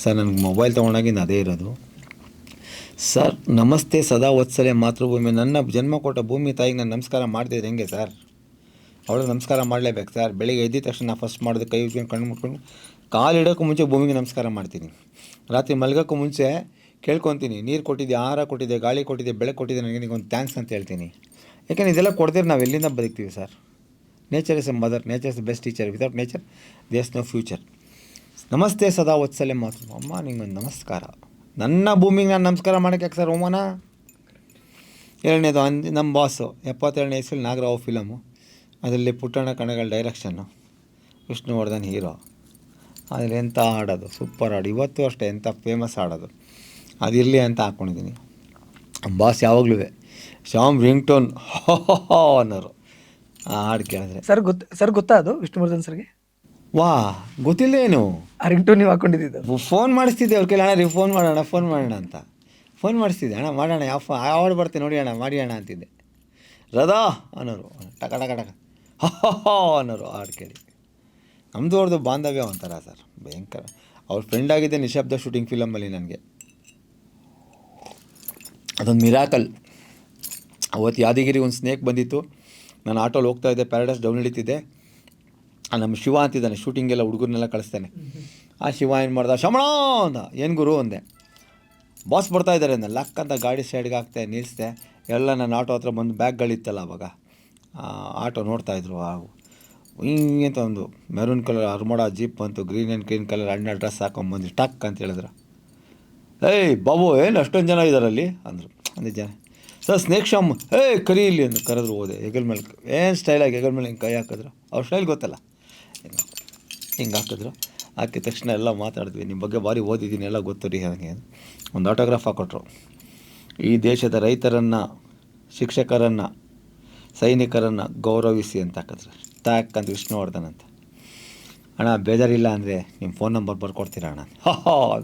ಸರ್, ನನಗೆ ಮೊಬೈಲ್ ತೊಗೊಂಡಾಗಿಂದ ಅದೇ ಇರೋದು. ಸರ್, ನಮಸ್ತೆ ಸದಾ ಒತ್ಸಲೆ ಮಾತೃಭೂಮಿ. ನನ್ನ ಜನ್ಮ ಕೊಟ್ಟ ಭೂಮಿ ತಾಯಿಗೆ ನಾನು ನಮಸ್ಕಾರ ಮಾಡ್ತಿದ್ರೆ ಹೆಂಗೆ ಸರ್? ಅವಳಿಗೆ ನಮಸ್ಕಾರ ಮಾಡಲೇಬೇಕು ಸರ್. ಬೆಳಿಗ್ಗೆ ಎದ್ದಿದ ತಕ್ಷಣ ನಾನು ಫಸ್ಟ್ ಮಾಡಿದೆ ಕೈ ಉಜ್ಕೊಂಡು ಕಣ್ಣು ಮುಟ್ಕೊಂಡು ಕಾಲು ಇಡೋಕ್ಕೂ ಮುಂಚೆ ಭೂಮಿಗೆ ನಮಸ್ಕಾರ ಮಾಡ್ತೀನಿ. ರಾತ್ರಿ ಮಲಗೋಕ್ಕೂ ಮುಂಚೆ ಕೇಳ್ಕೊತೀನಿ. ನೀರು ಕೊಟ್ಟಿದ್ದೆ ಆಹಾರ ಕೊಟ್ಟಿದ್ದೆ ಗಾಳಿ ಕೊಟ್ಟಿದ್ದೆ ಬೆಳೆ ಕೊಟ್ಟಿದ್ದೆ ನನಗೆ ಒಂದು ಥ್ಯಾಂಕ್ಸ್ ಅಂತ ಹೇಳ್ತೀನಿ. ಯಾಕೆಂದ್ರೆ ಇದೆಲ್ಲ ಕೊಡ್ತೀರಿ ನಾವು ಎಲ್ಲಿಂದ ಬದುಕ್ತೀವಿ sir? Nature is a mother nature is best teacher without nature does no future ನಮಸ್ತೆ ಸದಾ ಒತ್ಸಲೆ ಮಾತು. ಅಮ್ಮ ನಿಂಗೊಂದು ನಮಸ್ಕಾರ. ನನ್ನ ಭೂಮಿಗೆ ನಾನು ನಮಸ್ಕಾರ ಮಾಡೋಕೆ ಯಾಕೆ ಸರ್ ಓಮನ ಎರಡನೇದು ಅನ್ ನಮ್ಮ ಬಾಸು, ಎಪ್ಪತ್ತೆರಡನೇ ಇಸ್ವಿಲಿ ನಾಗರಾವ್ ಫಿಲಮು ಅದರಲ್ಲಿ ಪುಟ್ಟಣ ಕಣಗಳ ಡೈರೆಕ್ಷನ್ನು ವಿಷ್ಣುವರ್ಧನ್ ಹೀರೋ ಅದರಲ್ಲಿ ಎಂಥ ಹಾಡೋದು? ಸೂಪರ್ ಹಾಡು. ಇವತ್ತು ಅಷ್ಟೇ ಎಂಥ ಫೇಮಸ್ ಹಾಡೋದು? ಅದಿರಲಿ ಅಂತ ಹಾಕ್ಕೊಂಡಿದ್ದೀನಿ ಬಾಸ್ ಯಾವಾಗಲೂ ಶ್ಯಾಮ್ ರಿಂಗ್ ಟೋನ್ ಅನ್ನೋರು. ಆ ಹಾಡು ಕೇಳಿದ್ರೆ. ಸರ್ ಗೊತ್ತ ಸರ್ ಗೊತ್ತಾ ಅದು ವಿಷ್ಣುವರ್ಧನ್ ಸರ್ಗೆ? ವಾ ಗೊತ್ತಿಲ್ಲೇನು? ಏನು ರಿಂಗ್ ಟೂನ್ ನೀವು ಹಾಕೊಂಡಿದ್ದು ಫೋನ್ ಮಾಡಿಸ್ತಿದ್ದೆ ಅವ್ರ ಕೈಲಿ ಅಣ್ಣ ರೀ ಫೋನ್ ಮಾಡೋಣ ಫೋನ್ ಮಾಡೋಣ ಅಂತ. ಫೋನ್ ಮಾಡಿಸ್ತಿದ್ದೆ ಅಣ್ಣ ಮಾಡೋಣ ಯಾವ ಫೋ ಯಾವಾಗ ಬರ್ತೀನಿ ನೋಡಿ ಅಣ್ಣ ಮಾಡಿ ಅಣ್ಣ ಅಂತಿದ್ದೆ. ರದಾ ಅನ್ನೋರು ಟಕ ಟಕ ಟಕ ಹೋ ಅನ್ನೋರು ಹಾಡು ಕೇಳಿ. ನಮ್ಮದು ಅವ್ರದ್ದು ಬಾಂಧವ್ಯ ಒಂಥರ ಸರ್ ಭಯಂಕರ. ಅವ್ರ ಫ್ರೆಂಡ್ ಆಗಿದ್ದೆ ನಿಶಬ್ದ ಶೂಟಿಂಗ್ ಫಿಲಮಲ್ಲಿ ನನಗೆ. ಅದೊಂದು ಮಿರಾಕಲ್ ಅವತ್ತು ಯಾದಗಿರಿ ಒಂದು ಸ್ನೇಕ್ ಬಂದಿತ್ತು. ನಾನು ಆಟೋಲಿ ಹೋಗ್ತಾ ಇದ್ದೆ ಪ್ಯಾರಡೈಸ್ ಡೌನ್ ಹಿಡಿತಿದ್ದೆ. ಆ ನಮ್ಮ ಶಿವ ಅಂತಿದ್ದಾನೆ ಶೂಟಿಂಗೆಲ್ಲ ಹುಡುಗರನ್ನೆಲ್ಲ ಕಳಿಸ್ತಾನೆ. ಆ ಶಿವ ಏನು ಮಾಡ್ದ, ಶಮಣ ಅಂದ. ಏನು ಗುರು ಅಂದೆ. ಬಾಸ್ ಬರ್ತಾ ಇದ್ದಾರೆ ಅಂದ. ಲಕ್ ಅಂತ ಗಾಡಿ ಸೈಡ್ಗೆ ಹಾಕ್ತೆ ನಿಲ್ಲಿಸ್ದೆ ಎಲ್ಲ ನನ್ನ ಆಟೋ ಹತ್ರ ಬಂದು ಬ್ಯಾಗ್ಗಳಿತ್ತಲ್ಲ ಅವಾಗ. ಆಟೋ ನೋಡ್ತಾಯಿದ್ರು ಹಿಂಗೆ ಅಂತ ಒಂದು ಮೆರೂನ್ ಕಲರ್ ಅರ್ಮೋಡ ಜೀಪ್ ಬಂತು ಗ್ರೀನ್ ಆ್ಯಂಡ್ ಗ್ರೀನ್ ಕಲರ್ ಅಣ್ಣ ಡ್ರೆಸ್ ಹಾಕೊಂಬಂದು ಟಕ್ ಅಂತ ಹೇಳಿದ್ರು. ಏಯ್, ಬಾಬು, ಏನು ಅಷ್ಟೊಂದು ಜನ ಇದ್ದಾರಲ್ಲಿ ಅಂದರು. ಅಂದಿದ್ದ ಜನ. ಸರ್ ಸ್ನೇಕ್ ಶಾಮ್ ಏಯ್, ಕರಿ ಇಲ್ಲಿ. ಅಂತ ಕರೆದ್ರು ಹೋದೆ. ಹೆಗಲ್ ಮೇಲೆ, ಏನು ಸ್ಟೈಲಾಗಿ ಹೆಗಲ್ ಮೇಲೆ ಹಿಂಗೆ ಕೈ ಹಾಕಿದ್ರು. ಅವ್ರ ಸ್ಟೈಲ್ ಗೊತ್ತಲ್ಲ. ಹಿಂಗೆ ಹಿಂಗೆ ಹಾಕಿದ್ರು. ಹಾಕಿದ ತಕ್ಷಣ ಎಲ್ಲ ಮಾತಾಡಿದ್ವಿ. ನಿಮ್ಮ ಬಗ್ಗೆ ಭಾರಿ ಓದಿದ್ದೀನಿ, ಎಲ್ಲ ಗೊತ್ತು ರೀ ನನಗೆ ಒಂದು ಆಟೋಗ್ರಾಫ್ ಹಾಕೊಟ್ರು. ಈ ದೇಶದ ರೈತರನ್ನು, ಶಿಕ್ಷಕರನ್ನು, ಸೈನಿಕರನ್ನು ಗೌರವಿಸಿ ಅಂತ ಹಾಕಿದ್ರು. ಟ್ಯಾಕ್ ಅಂತ ವಿಷ್ಣುವರ್ಧನ್ ಅಂತ. ಅಣ್ಣ, ಬೇಜಾರಿಲ್ಲ ಅಂದರೆ ನಿಮ್ಮ ಫೋನ್ ನಂಬರ್ ಬರ್ಕೊಡ್ತೀರ ಅಣ್ಣ ಹಾ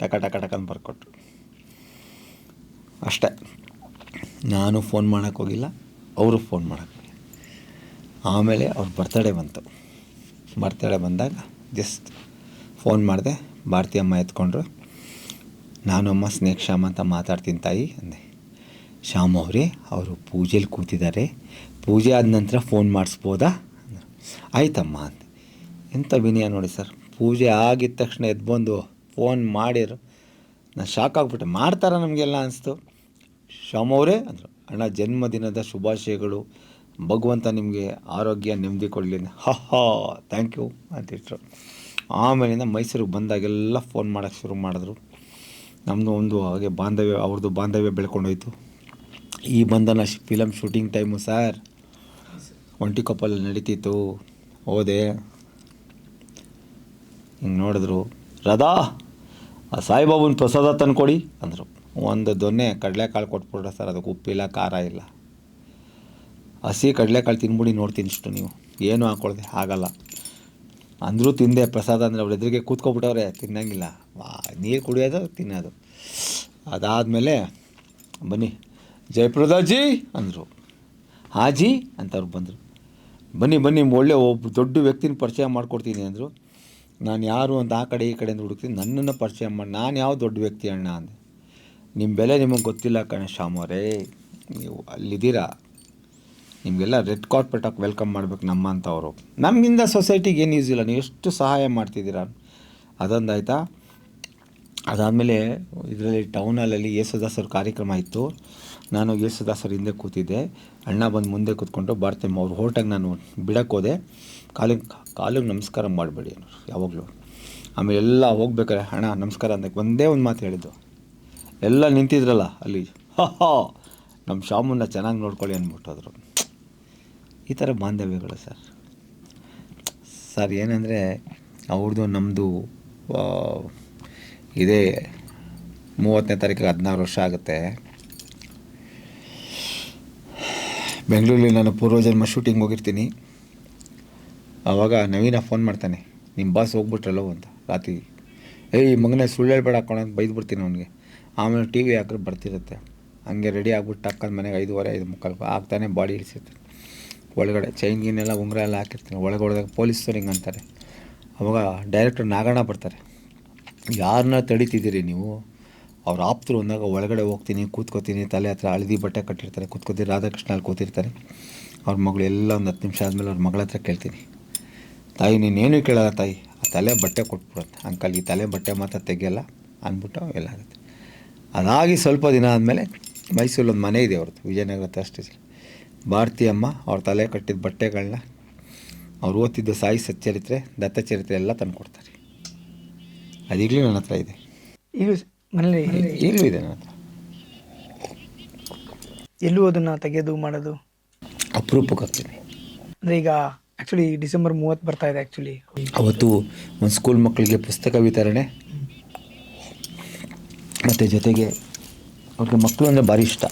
ಟಕ ಟಕ ಟಕ ಅಂತ ಬರ್ಕೊಟ್ರು. ಅಷ್ಟೇ. ನಾನು ಫೋನ್ ಮಾಡೋಕ್ಕೋಗಿಲ್ಲ ಅವರು ಫೋನ್ ಮಾಡೋಕ್ಕೋಗಿಲ್ಲ ಆಮೇಲೆ ಅವ್ರ ಬರ್ತಡೇ ಬಂತು. ಬರ್ತಡೇ ಬಂದಾಗ ಜಸ್ಟ್ ಫೋನ್ ಮಾಡಿದೆ, ಭಾರತಿ ಅಮ್ಮ ಎತ್ಕೊಂಡ್ರು. ನಾನು ಅಮ್ಮ, ಸ್ನೇಕ್ ಶ್ಯಾಮ್ ಅಂತ ಮಾತಾಡ್ತೀನಿ ತಾಯಿ ಅಂದೆ. ಶ್ಯಾಮ್ ಅವರೇ, ಅವರು ಪೂಜೆಯಲ್ಲಿ ಕೂತಿದ್ದಾರೆ. ಪೂಜೆ ಆದ ನಂತರ ಫೋನ್ ಮಾಡಿಸ್ಬೋದಾ? ಆಯ್ತಮ್ಮ ಅಂದೆ. ಎಂಥ ವಿನಯ ನೋಡಿ ಸರ್, ಪೂಜೆ ಆಗಿದ ತಕ್ಷಣ ಎದ್ದು ಬಂದು ಫೋನ್ ಮಾಡಿರು. ನಾನು ಶಾಕ್ ಆಗಿಬಿಟ್ಟೆ. ಮಾಡ್ತಾರ ನಮಗೆಲ್ಲ ಅನಿಸ್ತು. ಶ್ಯಾಮ್ ಅವರೇ ಅಂದರು. ಅಣ್ಣ, ಜನ್ಮದಿನದ ಶುಭಾಶಯಗಳು. ಭಗವಂತ ನಿಮಗೆ ಆರೋಗ್ಯ ನೆಮ್ಮದಿ ಕೊಡಲಿ. ಹಾ ಹಾ ಥ್ಯಾಂಕ್ ಯು ಅಂತಿಟ್ರು ಆಮೇಲಿಂದ ಮೈಸೂರಿಗೆ ಬಂದಾಗೆಲ್ಲ ಫೋನ್ ಮಾಡೋಕ್ಕೆ ಶುರು ಮಾಡಿದ್ರು. ನಮ್ಮದು ಒಂದು ಹಾಗೆ ಬಾಂಧವ್ಯ ಅವ್ರದ್ದು ಬಾಂಧವ್ಯ ಬೆಳ್ಕೊಂಡೋಯ್ತು. ಈ Bandhana film shooting time sir ಒಂಟಿಕೊಪ್ಪಲ್ಲಿ ನಡೀತಿತ್ತು. ಹೋದೆ. ಹಿಂಗೆ ನೋಡಿದ್ರು. ರಾಧಾ, ಆ ಸಾಯಿಬಾಬುನ ಪ್ರಸಾದ ತಂದ್ಕೊಡಿ ಅಂದರು. ಒಂದು ದೊನ್ನೆ ಕಡಲೆಕಾಳು ಕೊಟ್ಬಿಟ್ರೆ ಸರ್ ಅದಕ್ಕೆ ಉಪ್ಪಿಲ್ಲ, ಖಾರ ಇಲ್ಲ. ಹಸಿ ಕಡಲೆಕಾಳು ತಿನ್ಬಿಡಿ ನೋಡ್ತೀನಿ ಇಷ್ಟು ನೀವು. ಏನೂ ಹಾಕ್ಕೊಳ್ದೆ ಆಗಲ್ಲ. ಅಂದರೂ ತಿಂದೆ, ಪ್ರಸಾದ ಅಂದರೆ ಅವ್ರ ಎದುರಿಗೆ ಕೂತ್ಕೊಬಿಟ್ಟವ್ರೆ, ತಿನ್ನಂಗಿಲ್ಲ. ವಾ, ನೀರು ಕುಡಿಯೋದು, ತಿನ್ನೋದು. ಅದಾದಮೇಲೆ, ಬನ್ನಿ ಜಯಪ್ರದಾಜಿ ಅಂದರು. ಹಾಜಿ ಅಂತವ್ರು ಬಂದರು. ಬನ್ನಿ ಬನ್ನಿ ಒಳ್ಳೆ ಒಬ್ಬ ದೊಡ್ಡ ವ್ಯಕ್ತಿನ ಪರಿಚಯ ಮಾಡಿಕೊಡ್ತೀನಿ ಅಂದರು. ನಾನು ಯಾರು ಅಂತ ಆ ಕಡೆ ಈ ಕಡೆಯಿಂದ ಹುಡುಕ್ತೀನಿ, ನನ್ನನ್ನು ಪರಿಚಯ ಮಾಡಿ, ನಾನು ಯಾವ ದೊಡ್ಡ ವ್ಯಕ್ತಿ ಅಣ್ಣ ಅಂದೆ. ನಿಮ್ಮ ಬೆಲೆ ನಿಮಗೆ ಗೊತ್ತಿಲ್ಲ ಕಣ ಶ್ಯಾಮ್ ಅವರೇ. ನೀವು ಅಲ್ಲಿದ್ದೀರಾ? ನಿಮಗೆಲ್ಲ ರೆಡ್ ಕಾರ್ಪೆಟ್ ಹಾಕಿ ವೆಲ್ಕಮ್ ಮಾಡ್ಬೇಕು ನಮ್ಮ ಅವರು. ನಮ್ಮಿಂದ ಸೊಸೈಟಿಗೆ ಏನು ಯೂಸ್ ಇಲ್ಲ, ನೀವು ಎಷ್ಟು ಸಹಾಯ ಮಾಡ್ತಿದ್ದೀರಾ? ಆಯಿತಾ ಅದಾದಮೇಲೆ ಇದರಲ್ಲಿ ಟೌನಲ್ಲಿ ಯೇಸುದಾಸರ ಕಾರ್ಯಕ್ರಮ ಇತ್ತು. ನಾನು ಯೇಸುದಾಸರ ಹಿಂದೆ ಕೂತಿದ್ದೆ. ಅಣ್ಣ ಬಂದು ಮುಂದೆ ಕೂತ್ಕೊಂಡು ಬಾರ್ತಮ್ಮ ಅವ್ರು ಹೊರಟಾಗ ನಾನು ಬಿಡಕ್ಕೆ ಹೋದೆ. ಕಾಲಿಗೆ ಕಾಲಿಗೆ ನಮಸ್ಕಾರ ಮಾಡಬೇಡಿ ಯಾವಾಗಲೂ. ಆಮೇಲೆ ಎಲ್ಲ ಹೋಗ್ಬೇಕಾರೆ, ಅಣ್ಣ, ನಮಸ್ಕಾರ ಅಂದಕ್ಕೆ ಒಂದೇ ಒಂದು ಮಾತು ಹೇಳಿದ್ದು. ಎಲ್ಲ ನಿಂತಿದ್ರಲ್ಲ ಅಲ್ಲಿ. ಹಾ ನಮ್ಮ ಶಾಮನ್ನ ಚೆನ್ನಾಗಿ ನೋಡ್ಕೊಳ್ಳಿ ಅಂದ್ಬಿಟ್ಟೋದ್ರು ಈ ಥರ ಬಾಂಧವ್ಯಗಳು ಸರ್. ಸರ್, ಏನಂದರೆ ಅವ್ರದ್ದು ನಮ್ಮದು ಇದೇ ಮೂವತ್ತನೇ ತಾರೀಕಿಗೆ ಹದಿನಾರು ವರ್ಷ ಆಗುತ್ತೆ. ಬೆಂಗಳೂರಲ್ಲಿ ನಾನು ಪೂರ್ವಜನ್ಮ ಶೂಟಿಂಗ್ ಹೋಗಿರ್ತೀನಿ. ಆವಾಗ ನವೀನ ಫೋನ್ ಮಾಡ್ತಾನೆ ನಿಮ್ಮ ಬಾಸ್ ಹೋಗ್ಬಿಟ್ರಲ್ಲೋ ಅಂತ ರಾತ್ರಿ. ಏಯ್, ಮಗನೇ ಸುಳ್ಳು ಹೇಳ್ಬೇಡ ಹಾಕೋಣ ಅಂತ ಬೈದ್ಬಿಡ್ತೀನಿ ಅವನಿಗೆ. ಆಮೇಲೆ ಟಿ ವಿ ಹಾಕಿದ್ರೆ ಬರ್ತಿರುತ್ತೆ. ಹಂಗೆ ರೆಡಿ ಆಗ್ಬಿಟ್ಟು ಟಕ್ಕಂದ ಮನೆಗೆ ಐದುವರೆ ಐದು ಮುಕ್ಕಾಲು ಆಗ್ತಾನೆ ಬಾಡಿ ಇಳಿಸಿರ್ತಾನೆ. ಒಳಗಡೆ ಚೈನ್ ಗೀನೆಲ್ಲ ಉಂಗುರ ಎಲ್ಲ ಹಾಕಿರ್ತೀನಿ. ಒಳಗೆ ಹೊಡೆದಾಗ ಪೊಲೀಸರು ಹಿಂಗೆ ಅಂತಾರೆ. ಅವಾಗ ಡೈರೆಕ್ಟರ್ ನಾಗಣ್ಣ ಬರ್ತಾರೆ. ಯಾರನ್ನ ತಡಿತಿದ್ದೀರಿ ನೀವು? ಅವ್ರು ಆಪ್ತರು ಅಂದಾಗ ಒಳಗಡೆ ಹೋಗ್ತೀನಿ, ಕೂತ್ಕೋತೀನಿ, ತಲೆ ಹತ್ರ ಹಳದಿ ಬಟ್ಟೆ ಕಟ್ಟಿರ್ತಾರೆ, ಕೂತ್ಕೋತೀನಿ ರಾಧಾಕೃಷ್ಣ ಅಲ್ಲಿ ಕೂತಿರ್ತಾರೆ. ಅವ್ರ ಮಗಳು ಎಲ್ಲ ಒಂದು ಹತ್ತು ನಿಮಿಷ ಆದಮೇಲೆ ಅವ್ರ ಮಗಳ ಹತ್ರ ಕೇಳ್ತೀನಿ. ತಾಯಿ, ನೀನೇನು ಕೇಳಲ್ಲ ತಾಯಿ? ಆ ತಲೆ ಬಟ್ಟೆ ಕೊಟ್ಬಿಡುತ್ತೆ. ಅಂಕಲ್, ಈ ತಲೆ ಬಟ್ಟೆ ಮಾತ್ರ ತೆಗಿಯಲ್ಲ? ಅಂದ್ಬಿಟ್ಟು ಎಲ್ಲ ಆಗುತ್ತೆ. ಅದಾಗಿ ಸ್ವಲ್ಪ ದಿನ ಆದಮೇಲೆ ಮೈಸೂರಲ್ಲಿ ಒಂದು ಮನೆ ಇದೆ ಅವ್ರದ್ದು ವಿಜಯನಗರ ಅಷ್ಟೇ ಭಾರತಿ ಅಮ್ಮ ಅವ್ರ ತಲೆ ಕಟ್ಟಿದ ಬಟ್ಟೆಗಳನ್ನ ಅವ್ರು ಓದ್ತಿದ್ದ ಸಾಯಿ ಸಚ್ಚರಿತ್ರೆ ದತ್ತಚರಿತ್ರೆ ಎಲ್ಲ ತಂದು ಕೊಡ್ತಾರೆ. ಅದೀಗಲೂ ನನ್ನ ಹತ್ರ ಇದೆ. ಈಗ ಮನೇಲಿ ಈಗಲೂ ಇದೆ ನನ್ನ ಹತ್ರ. ಎಲ್ಲೂ ಅದನ್ನು ತೆಗೆಯೋದು ಮಾಡೋದು? ಅಪರೂಪಕ್ಕೆ ಹಾಕ್ತೀನಿ ಅಂದರೆ ಈಗ ಆ್ಯಕ್ಚುಲಿ ಡಿಸೆಂಬರ್ ಮೂವತ್ತು ಬರ್ತಾ ಇದೆ ಆ್ಯಕ್ಚುಲಿ ಅವತ್ತು ಒಂದು ಸ್ಕೂಲ್ ಮಕ್ಕಳಿಗೆ ಪುಸ್ತಕ ವಿತರಣೆ ಮತ್ತು ಜೊತೆಗೆ ಅವ್ರಿಗೆ ಮಕ್ಕಳು ಅಂದರೆ ಭಾರಿ ಇಷ್ಟ.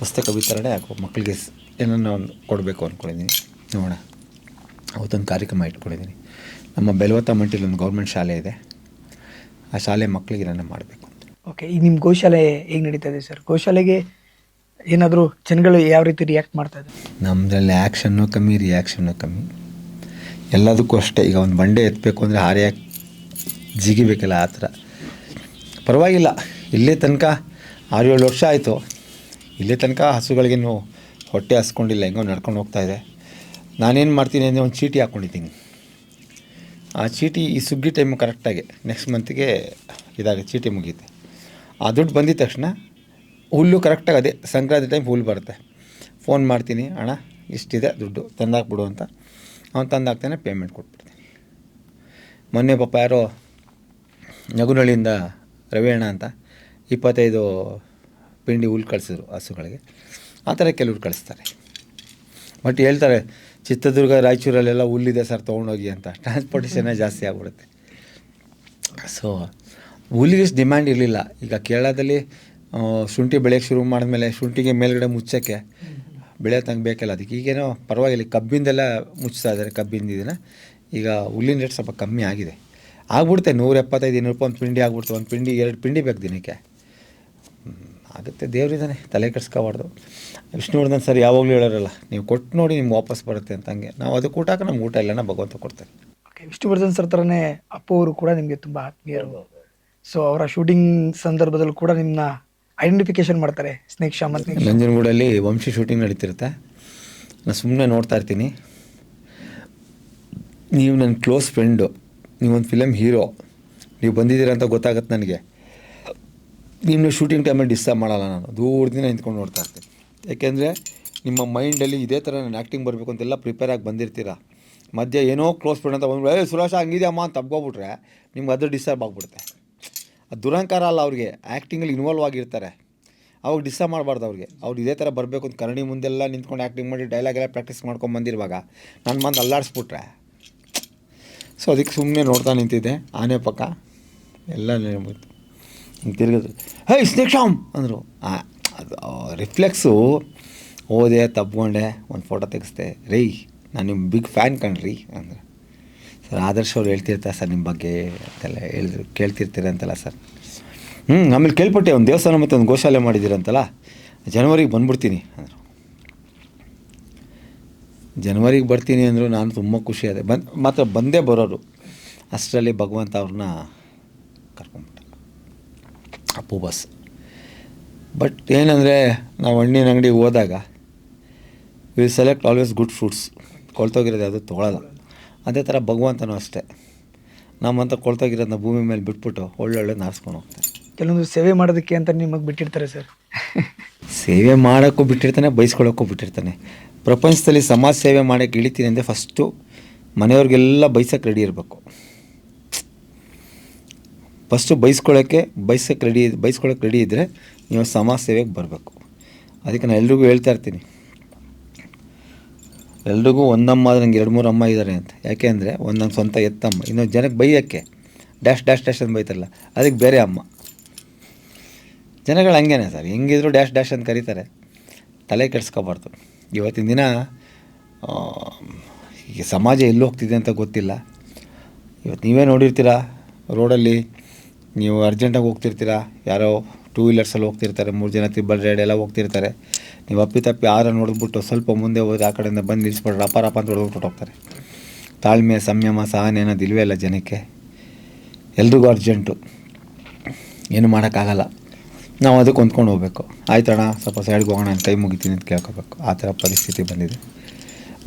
ಪುಸ್ತಕ ವಿತರಣೆ ಹಾಕೋ ಮಕ್ಕಳಿಗೆ ಏನನ್ನ ಒಂದು ಕೊಡಬೇಕು ಅಂದ್ಕೊಂಡಿದ್ದೀನಿ ನೋಡೋಣ. ಅವತ್ತೊಂದು ಕಾರ್ಯಕ್ರಮ ಇಟ್ಕೊಂಡಿದ್ದೀನಿ ನಮ್ಮ ಬೆಲವತ್ತ ಮಂಟಿಲಿ ಒಂದು ಗೌರ್ಮೆಂಟ್ ಶಾಲೆ ಇದೆ. ಆ ಶಾಲೆ ಮಕ್ಕಳಿಗೆ ಏನನ್ನ ಮಾಡಬೇಕು ಅಂತ. ಓಕೆ ಈಗ ನಿಮ್ಮ ಗೋಶಾಲೆ ಹೇಗೆ ನಡೀತಾ ಇದೆ ಸರ್ ಗೋಶಾಲೆಗೆ ಏನಾದರೂ ಜನಗಳು ಯಾವ ರೀತಿ ರಿಯಾಕ್ಟ್ ಮಾಡ್ತಾ ಇದ್ದಾರೆ? ನಮ್ಮದ್ರಲ್ಲಿ ಆ್ಯಕ್ಷನ್ನು ಕಮ್ಮಿ ರಿಯಾಕ್ಷನ್ನು ಕಮ್ಮಿ. ಎಲ್ಲದಕ್ಕೂ ಅಷ್ಟೇ ಈಗ ಒಂದು ಬಂಡೆ ಎತ್ತಬೇಕು ಅಂದರೆ ಹಾರೆ ಹಾಕಿ ಜಿಗಿಬೇಕಲ್ಲ ಆ ಥರ. ಪರವಾಗಿಲ್ಲ ಇಲ್ಲೇ ತನಕ ಆರು ಏಳು ವರ್ಷ ಆಯಿತು. ಇಲ್ಲೇ ತನಕ ಹಸುಗಳಿಗೇನು ಹೊಟ್ಟೆ ಹಸ್ಕೊಂಡಿಲ್ಲ, ಹೆಂಗೋ ನಡ್ಕೊಂಡು ಹೋಗ್ತಾ ಇದೆ. ನಾನೇನು ಮಾಡ್ತೀನಿ ಅಂದರೆ ಒಂದು ಚೀಟಿ ಹಾಕ್ಕೊಂಡಿದ್ದೀನಿ ಆ ಚೀಟಿ ಈ ಸುಗ್ಗಿ ಟೈಮ್ ಕರೆಕ್ಟಾಗಿ ನೆಕ್ಸ್ಟ್ ಮಂತ್ಗೆ ಇದಾಗ, ಚೀಟಿ ಮುಗಿಯುತ್ತೆ ಆ ದುಡ್ಡು ಬಂದಿದ ತಕ್ಷಣ ಹುಲ್ಲು ಕರೆಕ್ಟಾಗಿ ಅದೇ ಸಂಕ್ರಾಂತಿ ಟೈಮ್ ಹುಲ್ಲು ಬರುತ್ತೆ. ಫೋನ್ ಮಾಡ್ತೀನಿ, ಅಣ್ಣ, ಇಷ್ಟಿದೆ ದುಡ್ಡು, ತಂದಾಕ್ಬಿಡು ಅಂತ. ಅವ್ನು ತಂದಾಕ್ತಾನೆ ಪೇಮೆಂಟ್ ಕೊಟ್ಬಿಡ್ತೀನಿ. ಮೊನ್ನೆ ಪಾಪ ಯಾರೋ ನಗುನಳ್ಳಿಯಿಂದ ರವಿ ಅಣ್ಣ ಅಂತ, ಇಪ್ಪತ್ತೈದು ಪಿಂಡಿ ಹುಲ್ಲು ಕಳಿಸಿದ್ರು ಹಸುಗಳಿಗೆ. ಆ ಥರ ಕೆಲವ್ರು ಕಳಿಸ್ತಾರೆ. ಬಟ್ ಹೇಳ್ತಾರೆ, ಚಿತ್ರದುರ್ಗ, ರಾಯಚೂರಲ್ಲೆಲ್ಲ ಹುಲ್ಲಿದೆ ಸರ್, ತೊಗೊಂಡೋಗಿ ಅಂತ. ಟ್ರಾನ್ಸ್ಪೋರ್ಟೇಷನ್ನೇ ಜಾಸ್ತಿ ಆಗ್ಬಿಡುತ್ತೆ. ಸೊ ಹುಲ್ಲಿಗೆ ಡಿಮ್ಯಾಂಡ್ ಇರಲಿಲ್ಲ. ಈಗ ಕೇರಳದಲ್ಲಿ ಶುಂಠಿ ಬೆಳೆಯೋಕ್ಕೆ ಶುರು ಮಾಡಿದ್ಮೇಲೆ ಶುಂಠಿಗೆ ಮೇಲ್ಗಡೆ ಮುಚ್ಚೋಕ್ಕೆ ಬೆಳೆ ತಂಗೆ ಬೇಕಲ್ಲ. ಅದಕ್ಕೆ ಈಗೇನೋ ಪರವಾಗಿಲ್ಲ. ಕಬ್ಬಿಂದೆಲ್ಲ ಮುಚ್ತಾ ಇದ್ದಾರೆ, ಕಬ್ಬಿಂದ ಇದನ್ನ. ಈಗ ಹುಲ್ಲಿನ ರೇಟ್ ಸ್ವಲ್ಪ ಕಮ್ಮಿ ಆಗಿದೆ. ಆಗ್ಬಿಡುತ್ತೆ, ನೂರ ಎಪ್ಪತ್ತೈದು, ಇನ್ನೂರು ರೂಪಾಯಿ ಒಂದು ಪಿಂಡಿ ಆಗ್ಬಿಡ್ತು. ಒಂದು ಪಿಂಡಿ, ಎರಡು ಪಿಂಡಿ ಬೇಕು ದಿನಕ್ಕೆ. ಆಗುತ್ತೆ. ದೇವರಿದ್ದಾನೆ ತಲೆ ಕೆಡಿಸ್ಕೋಬಾರ್ದು. ವಿಷ್ಣುವರ್ಧನ್ ಸರ್ ಯಾವಾಗಲೂ ಹೇಳೋರಲ್ಲ ನೀವು ಕೊಟ್ಟು ನೋಡಿ ನಿಮ್ಗೆ ವಾಪಸ್ ಬರುತ್ತೆ ಅಂತ ಹಂಗೆ ನಾವು ಅದಕ್ಕೆ ಊಟ ಹಾಕಿ ನಮ್ಗೆ ಊಟ ಇಲ್ಲನ ಭಗವಂತ ಕೊಡ್ತಾರೆ. ಓಕೆ ವಿಷ್ಣುವರ್ಧನ್ ಸರ್ ಥರನೇ ಅಪ್ಪು ಅವರು ಕೂಡ ನಿಮಗೆ ತುಂಬ ಆತ್ಮೀಯರು. ಸೊ ಅವರ ಶೂಟಿಂಗ್ ಸಂದರ್ಭದಲ್ಲಿ ಕೂಡ ನಿಮ್ಮನ್ನ ಐಡೆಂಟಿಫಿಕೇಶನ್ ಮಾಡ್ತಾರೆ ಸ್ನೇಕ್ ಶಾಮ್ ಅಂತ. ನಂಜನಗೂಡಲ್ಲಿ ವಂಶಿ ಶೂಟಿಂಗ್ ನಡೀತಿರುತ್ತೆ. ನಾನು ಸುಮ್ಮನೆ ನೋಡ್ತಾ ಇರ್ತೀನಿ. ನೀವು ನನ್ನ ಕ್ಲೋಸ್ ಫ್ರೆಂಡು ನೀವೊಂದು ಫಿಲಮ್ ಹೀರೋ ನೀವು ಬಂದಿದ್ದೀರ ಅಂತ ಗೊತ್ತಾಗತ್ತೆ ನನಗೆ. ನಿಮ್ಮನ್ನ ಶೂಟಿಂಗ್ ಟೈಮಲ್ಲಿ ಡಿಸ್ಟರ್ಬ್ ಮಾಡಲ್ಲ ನಾನು. ದೂರದಿಂದ ನಿಂತ್ಕೊಂಡು ನೋಡ್ತಾ ಇರ್ತೀನಿ. ಯಾಕೆಂದರೆ ನಿಮ್ಮ ಮೈಂಡಲ್ಲಿ ಇದೇ ಥರ ನಾನು ಆ್ಯಕ್ಟಿಂಗ್ ಬರಬೇಕು ಅಂತೆಲ್ಲ ಪ್ರಿಪೇರ್ ಆಗಿ ಬಂದಿರ್ತೀರ? ಮಧ್ಯೆ ಏನೋ ಕ್ಲೋಸ್ ಫ್ರೆಂಡ್ ಅಂತ ಬಂದ್ಬಿಟ್ಟು, ಏ, ಸುರೇಶ ಹಂಗಿದೆಯಮ್ಮ ಅಂತ ತಬ್ಕೊಬಿಟ್ರೆ ನಿಮ್ಗೆ ಅದು ಡಿಸ್ಟರ್ಬ್ ಆಗಿಬಿಡುತ್ತೆ. ಅದು ದುರಂಕಾರ ಅಲ್ಲ ಅವ್ರಿಗೆ. ಆ್ಯಕ್ಟಿಂಗಲ್ಲಿ ಇನ್ವಾಲ್ವ್ ಆಗಿರ್ತಾರೆ. ಅವಾಗ ಡಿಸ್ಟರ್ಬ್ ಮಾಡಬಾರ್ದು ಅವ್ರಿಗೆ. ಅವ್ರು ಇದೇ ಥರ ಬರಬೇಕು ಅಂತ ಕರಣಿ ಮುಂದೆಲ್ಲ ನಿಂತ್ಕೊಂಡು ಆ್ಯಕ್ಟಿಂಗ್ ಮಾಡಿ ಡೈಲಾಗ್ ಎಲ್ಲ ಪ್ರಾಕ್ಟೀಸ್ ಮಾಡ್ಕೊಂಡು ಬಂದಿರುವಾಗ ನಾನು ಬಂದು ಅಲ್ಲಾಡಿಸ್ಬಿಟ್ರೆ. ಸೊ ಅದಕ್ಕೆ ಸುಮ್ಮನೆ ನೋಡ್ತಾ ನಿಂತಿದ್ದೆ. ಆನೆ ಪಕ್ಕ. ಎಲ್ಲ ಹಿಂಗೆ ತಿರ್ಗಿದ್ರು ಹೇ ಸ್ನೇಕ್ ಶಾಮ್ ಅಂದರು. ಅದು ರಿಫ್ಲೆಕ್ಸು ಹೋದೆ ತಪ್ಕೊಂಡೆ ಒಂದು ಫೋಟೋ ತೆಗೆಸ್ದೆ, ರೀ, ನಾನು ನಿಮ್ಮ ಬಿಗ್ ಫ್ಯಾನ್ ಕಣ್ರಿ ಅಂದ್ರೆ. ಸರ್, ಆದರ್ಶ್ ಅವ್ರು ಹೇಳ್ತಿರ್ತಾರೆ ಸರ್ ನಿಮ್ಮ ಬಗ್ಗೆ ಅಂತೆಲ್ಲ ಹೇಳಿದ್ರು. ಕೇಳ್ತಿರ್ತೀರ ಅಂತಲ್ಲ ಸರ್. ಹ್ಞೂ ಆಮೇಲೆ ಕೇಳ್ಪಟ್ಟೆ, ಒಂದು ದೇವಸ್ಥಾನ ಮತ್ತು ಒಂದು ಗೋಶಾಲೆ ಮಾಡಿದ್ದೀರಂತಲ್ಲ ಜನವರಿಗೆ ಬಂದ್ಬಿಡ್ತೀನಿ ಅಂದರು. ಜನವರಿಗೆ ಬರ್ತೀನಿ ಅಂದರು ನಾನು ತುಂಬ ಖುಷಿ ಆದೆ. ಬಂದು, ಮಾತ್ರ ಬಂದೇ ಬರೋರು. ಅಷ್ಟರಲ್ಲಿ ಭಗವಂತ ಅವ್ರನ್ನ ಕರ್ಕೊಂಬಿಟ್ಟ ಅಪ್ಪು ಬಸ್. ಬಟ್ ಏನಂದರೆ ನಾವು ಹಣ್ಣಿನ ಅಂಗಡಿಗೆ ಹೋದಾಗ we select always good fruits ಕೊಳ್ತೋಗಿರೋದು ಅದು ತೊಗೊಳಲ್ಲ. ಅದೇ ಥರ ಭಗವಂತನೂ ಅಷ್ಟೇ. ನಮ್ಮಂತ ಕೊಳ್ತೋಗಿರೋದನ್ನ ಭೂಮಿ ಮೇಲೆ ಬಿಟ್ಬಿಟ್ಟು ಒಳ್ಳೊಳ್ಳೆ ನಾರ್ಸ್ಕೊಂಡು ಹೋಗ್ತಾರೆ. ಕೆಲವೊಂದು ಸೇವೆ ಮಾಡೋದಕ್ಕೆ ಅಂತ ನಿಮಗೆ ಬಿಟ್ಟಿರ್ತಾರೆ ಸರ್. (laughs) ಸೇವೆ ಮಾಡೋಕ್ಕೂ ಬಿಟ್ಟಿರ್ತಾನೆ ಬೈಸ್ಕೊಳ್ಳೋಕ್ಕೂ ಬಿಟ್ಟಿರ್ತಾನೆ. ಪ್ರಪಂಚದಲ್ಲಿ ಸಮಾಜ ಸೇವೆ ಮಾಡೋಕ್ಕೆ ಇಳಿತೀನಿ ಅಂದರೆ ಫಸ್ಟು ಮನೆಯವ್ರಿಗೆಲ್ಲ ಬೈಸಕ್ಕೆ ರೆಡಿ ಇರಬೇಕು. ಫಸ್ಟು ಬೈಸ್ಕೊಳ್ಳೋಕ್ಕೆ ಬೈಸಕ್ಕೆ ರೆಡಿ ಬೈಸ್ಕೊಳ್ಳೋಕೆ ರೆಡಿ ಇದ್ದರೆ ನೀವು ಸಮಾಜ ಸೇವೆಗೆ ಬರಬೇಕು. ಅದಕ್ಕೆ ನಾನು ಎಲ್ರಿಗೂ ಹೇಳ್ತಾ ಇರ್ತೀನಿ. ಎಲ್ರಿಗೂ ಒಂದಮ್ಮ ಆದರೆ ನಂಗೆ ಎರಡು ಮೂರು ಅಮ್ಮ ಇದ್ದಾರೆ ಅಂತ. ಯಾಕೆ ಅಂದರೆ ಒಂದು ನನ್ನ ಸ್ವಂತ ಎತ್ತಮ್ಮ. ಇನ್ನೊಂದು ಜನಕ್ಕೆ ಬೈಯೋಕ್ಕೆ. ಡ್ಯಾಶ್ ಡ್ಯಾಶ್ ಡ್ಯಾಶ್ ಅಂತ ಬೈತಾರಲ್ಲ, ಅದಕ್ಕೆ ಬೇರೆ ಅಮ್ಮ. ಜನಗಳು ಹಂಗೇನೆ ಸರ್. ಹೆಂಗಿದ್ರು ಡ್ಯಾಶ್ ಡ್ಯಾಶ್ ಅಂತ ಕರೀತಾರೆ. ತಲೆ ಕೆಡಿಸ್ಕೋಬಾರ್ದು. ಇವತ್ತಿನ ದಿನ ಈಗ ಸಮಾಜ ಎಲ್ಲಿ ಹೋಗ್ತಿದೆ ಅಂತ ಗೊತ್ತಿಲ್ಲ. ಇವತ್ತು ನೀವೇ ನೋಡಿರ್ತೀರಾ, ರೋಡಲ್ಲಿ ನೀವು ಅರ್ಜೆಂಟಾಗಿ ಹೋಗ್ತಿರ್ತೀರಾ? ಯಾರೋ ಟೂ ವೀಲರ್ಸಲ್ಲಿ ಹೋಗ್ತಿರ್ತಾರೆ, ಮೂರು ಜನ ತ್ರಿಬಲ್ ರೈಡ್ ಎಲ್ಲ ಹೋಗ್ತಿರ್ತಾರೆ. ನೀವು ಅಪ್ಪಿ ತಪ್ಪಿ ಆರ ನೋಡಿದ್ಬಿಟ್ಟು ಸ್ವಲ್ಪ ಮುಂದೆ ಹೋದ್ರೆ ಆ ಕಡೆಯಿಂದ ಬಂದು ನಿಲ್ಲಿಸ್ಬಿಟ್ರೆ ರಪ ಅಂತ ಹೊಡೆದು ಹೋಗ್ತಾರೆ. ತಾಳ್ಮೆ, ಸಂಯಮ ಸಹನೆ ಅನ್ನೋದು ಇಲ್ವೇ ಇಲ್ಲ ಜನಕ್ಕೆ. ಎಲ್ರಿಗೂ ಅರ್ಜೆಂಟು ಏನು ಮಾಡೋಕ್ಕಾಗಲ್ಲ. ನಾವು ಅದಕ್ಕೆ ಹೊಂದ್ಕೊಂಡು ಹೋಗ್ಬೇಕು. ಆಯ್ತಣ್ಣ ಸ್ವಲ್ಪ ಸೈಡ್ಗೆ ಹೋಗೋಣ ಕೈ ಮುಗಿತೀನಿ ಅಂತ ಕೇಳ್ಕೊಬೇಕು. ಆ ಥರ ಪರಿಸ್ಥಿತಿ ಬಂದಿದೆ.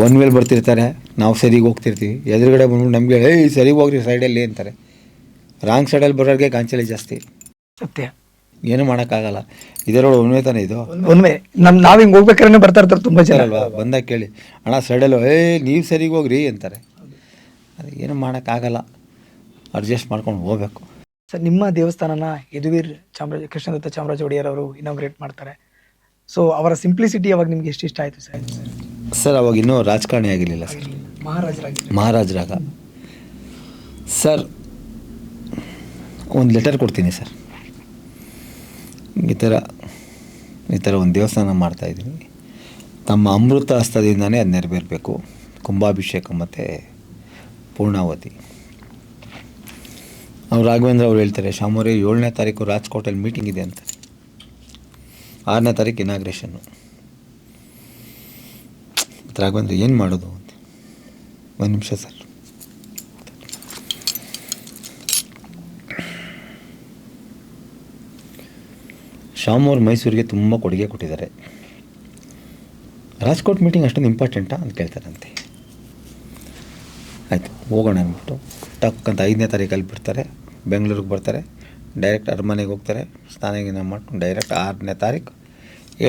ಒನ್ ವೇಲ್ ಬರ್ತಿರ್ತಾರೆ, ನಾವು ಸರಿಗೆ ಹೋಗ್ತಿರ್ತೀವಿ. ಎದುರುಗಡೆ ಬಂದ್ಬಿಟ್ಟು ನಮಗೆ, ಏಯ್, ಸರಿಗೆ ಹೋಗ್ರಿ ಸೈಡಲ್ಲಿ ಅಂತಾರೆ. ರಾಂಗ್ ಸೈಡಲ್ಲಿ ಬರೋರಿಗೆ ಗಾಂಚಲಿ ಜಾಸ್ತಿ. ಸತ್ಯ. ಏನು ಮಾಡೋಕ್ಕಾಗಲ್ಲ. ಇದರೊಳಗೆ ಒಮ್ಮೆ ತಾನೇ ಇದು? ಒಮ್ಮೆ. ನಮ್ಮ ನಾವು ಹಿಂಗೆ ಹೋಗ್ಬೇಕಾದ್ರೆ ಬರ್ತಾ ಇರ್ತಾರೆ ತುಂಬಾ ಜನ. ಅಲ್ವಾ ಬಂದಾಗ ಕೇಳಿ. ಅಣ್ಣ ಸೈಡಲ್ಲು ಏ ನೀವು ಸರಿಗೆ ಹೋಗ್ರಿ ಅಂತಾರೆ. ಅದು ಏನು ಮಾಡೋಕ್ಕಾಗಲ್ಲ. ಅಡ್ಜಸ್ಟ್ ಮಾಡ್ಕೊಂಡು ಹೋಗ್ಬೇಕು. ಸರ್ ನಿಮ್ಮ ದೇವಸ್ಥಾನನ ಯದುವೀರ್ ಚಾಮರಾಜ ಕೃಷ್ಣದತ್ತ ಚಾಮರಾಜ ಒಡೆಯರ್ ಅವರು ಇನಾಗ್ರೇಟ್ ಮಾಡ್ತಾರೆ. ಸೊ ಅವರ ಸಿಂಪ್ಲಿಸಿಟಿ ಅವಾಗ ನಿಮ್ಗೆ ಎಷ್ಟು ಇಷ್ಟ ಆಯಿತು ಸರ್? ಸರ್ ಅವಾಗ ಇನ್ನೂ ರಾಜಕಾರಣಿ ಆಗಿರಲಿಲ್ಲ ಸರ್. ಮಹಾರಾಜರಾಗಿ ಮಹಾರಾಜರಾಗ. ಸರ್ ಒಂದು ಲೆಟರ್ ಕೊಡ್ತೀನಿ ಸರ್ ಈ ಥರ ಈ ಥರ ಒಂದು ದೇವಸ್ಥಾನ ಮಾಡ್ತಾಯಿದ್ದೀನಿ ತಮ್ಮ ಅಮೃತ ಹಸ್ತದಿಂದನೇ ಅದು ನೆರವೇರಬೇಕು. ಕುಂಭಾಭಿಷೇಕ ಮತ್ತು ಪೂರ್ಣಾವತಿ ಅವ್ರು ರಾಘವೇಂದ್ರ ಅವ್ರು ಹೇಳ್ತಾರೆ, ಶಾಮೂರಿ, ಏಳನೇ ತಾರೀಕು ರಾಜ್ಕೋಟಲ್ಲಿ ಮೀಟಿಂಗ್ ಇದೆ ಅಂತ. ಆರನೇ ತಾರೀಕು ಇನಾಗ್ರೇಷನ್ನು ರಾಘವೇಂದ್ರ, ಏನು ಮಾಡೋದು ಒಂದು ನಿಮಿಷ ಸರ್ ಶ್ಯಾಮವ್ರು ಮೈಸೂರಿಗೆ ತುಂಬ ಕೊಡುಗೆ ಕೊಟ್ಟಿದ್ದಾರೆ. ರಾಜ್ಕೋಟ್ ಮೀಟಿಂಗ್ ಅಷ್ಟೊಂದು ಇಂಪಾರ್ಟೆಂಟಾ ಅಂತ ಕೇಳ್ತಾರಂತೆ. ಆಯಿತು, ಹೋಗೋಣ ಅಂದ್ಬಿಟ್ಟು. ಟಕ್ ಅಂತ ಐದನೇ ತಾರೀಕಲ್ಲಿ ಬಿಡ್ತಾರೆ. ಬೆಂಗಳೂರಿಗೆ ಬರ್ತಾರೆ. ಡೈರೆಕ್ಟ್ ಅರಮನೆಗೆ ಹೋಗ್ತಾರೆ. ಸ್ನಾನ ಗೀನ ಮಾಡ್ಕೊಂಡು ಡೈರೆಕ್ಟ್ ಆರನೇ ತಾರೀಕು.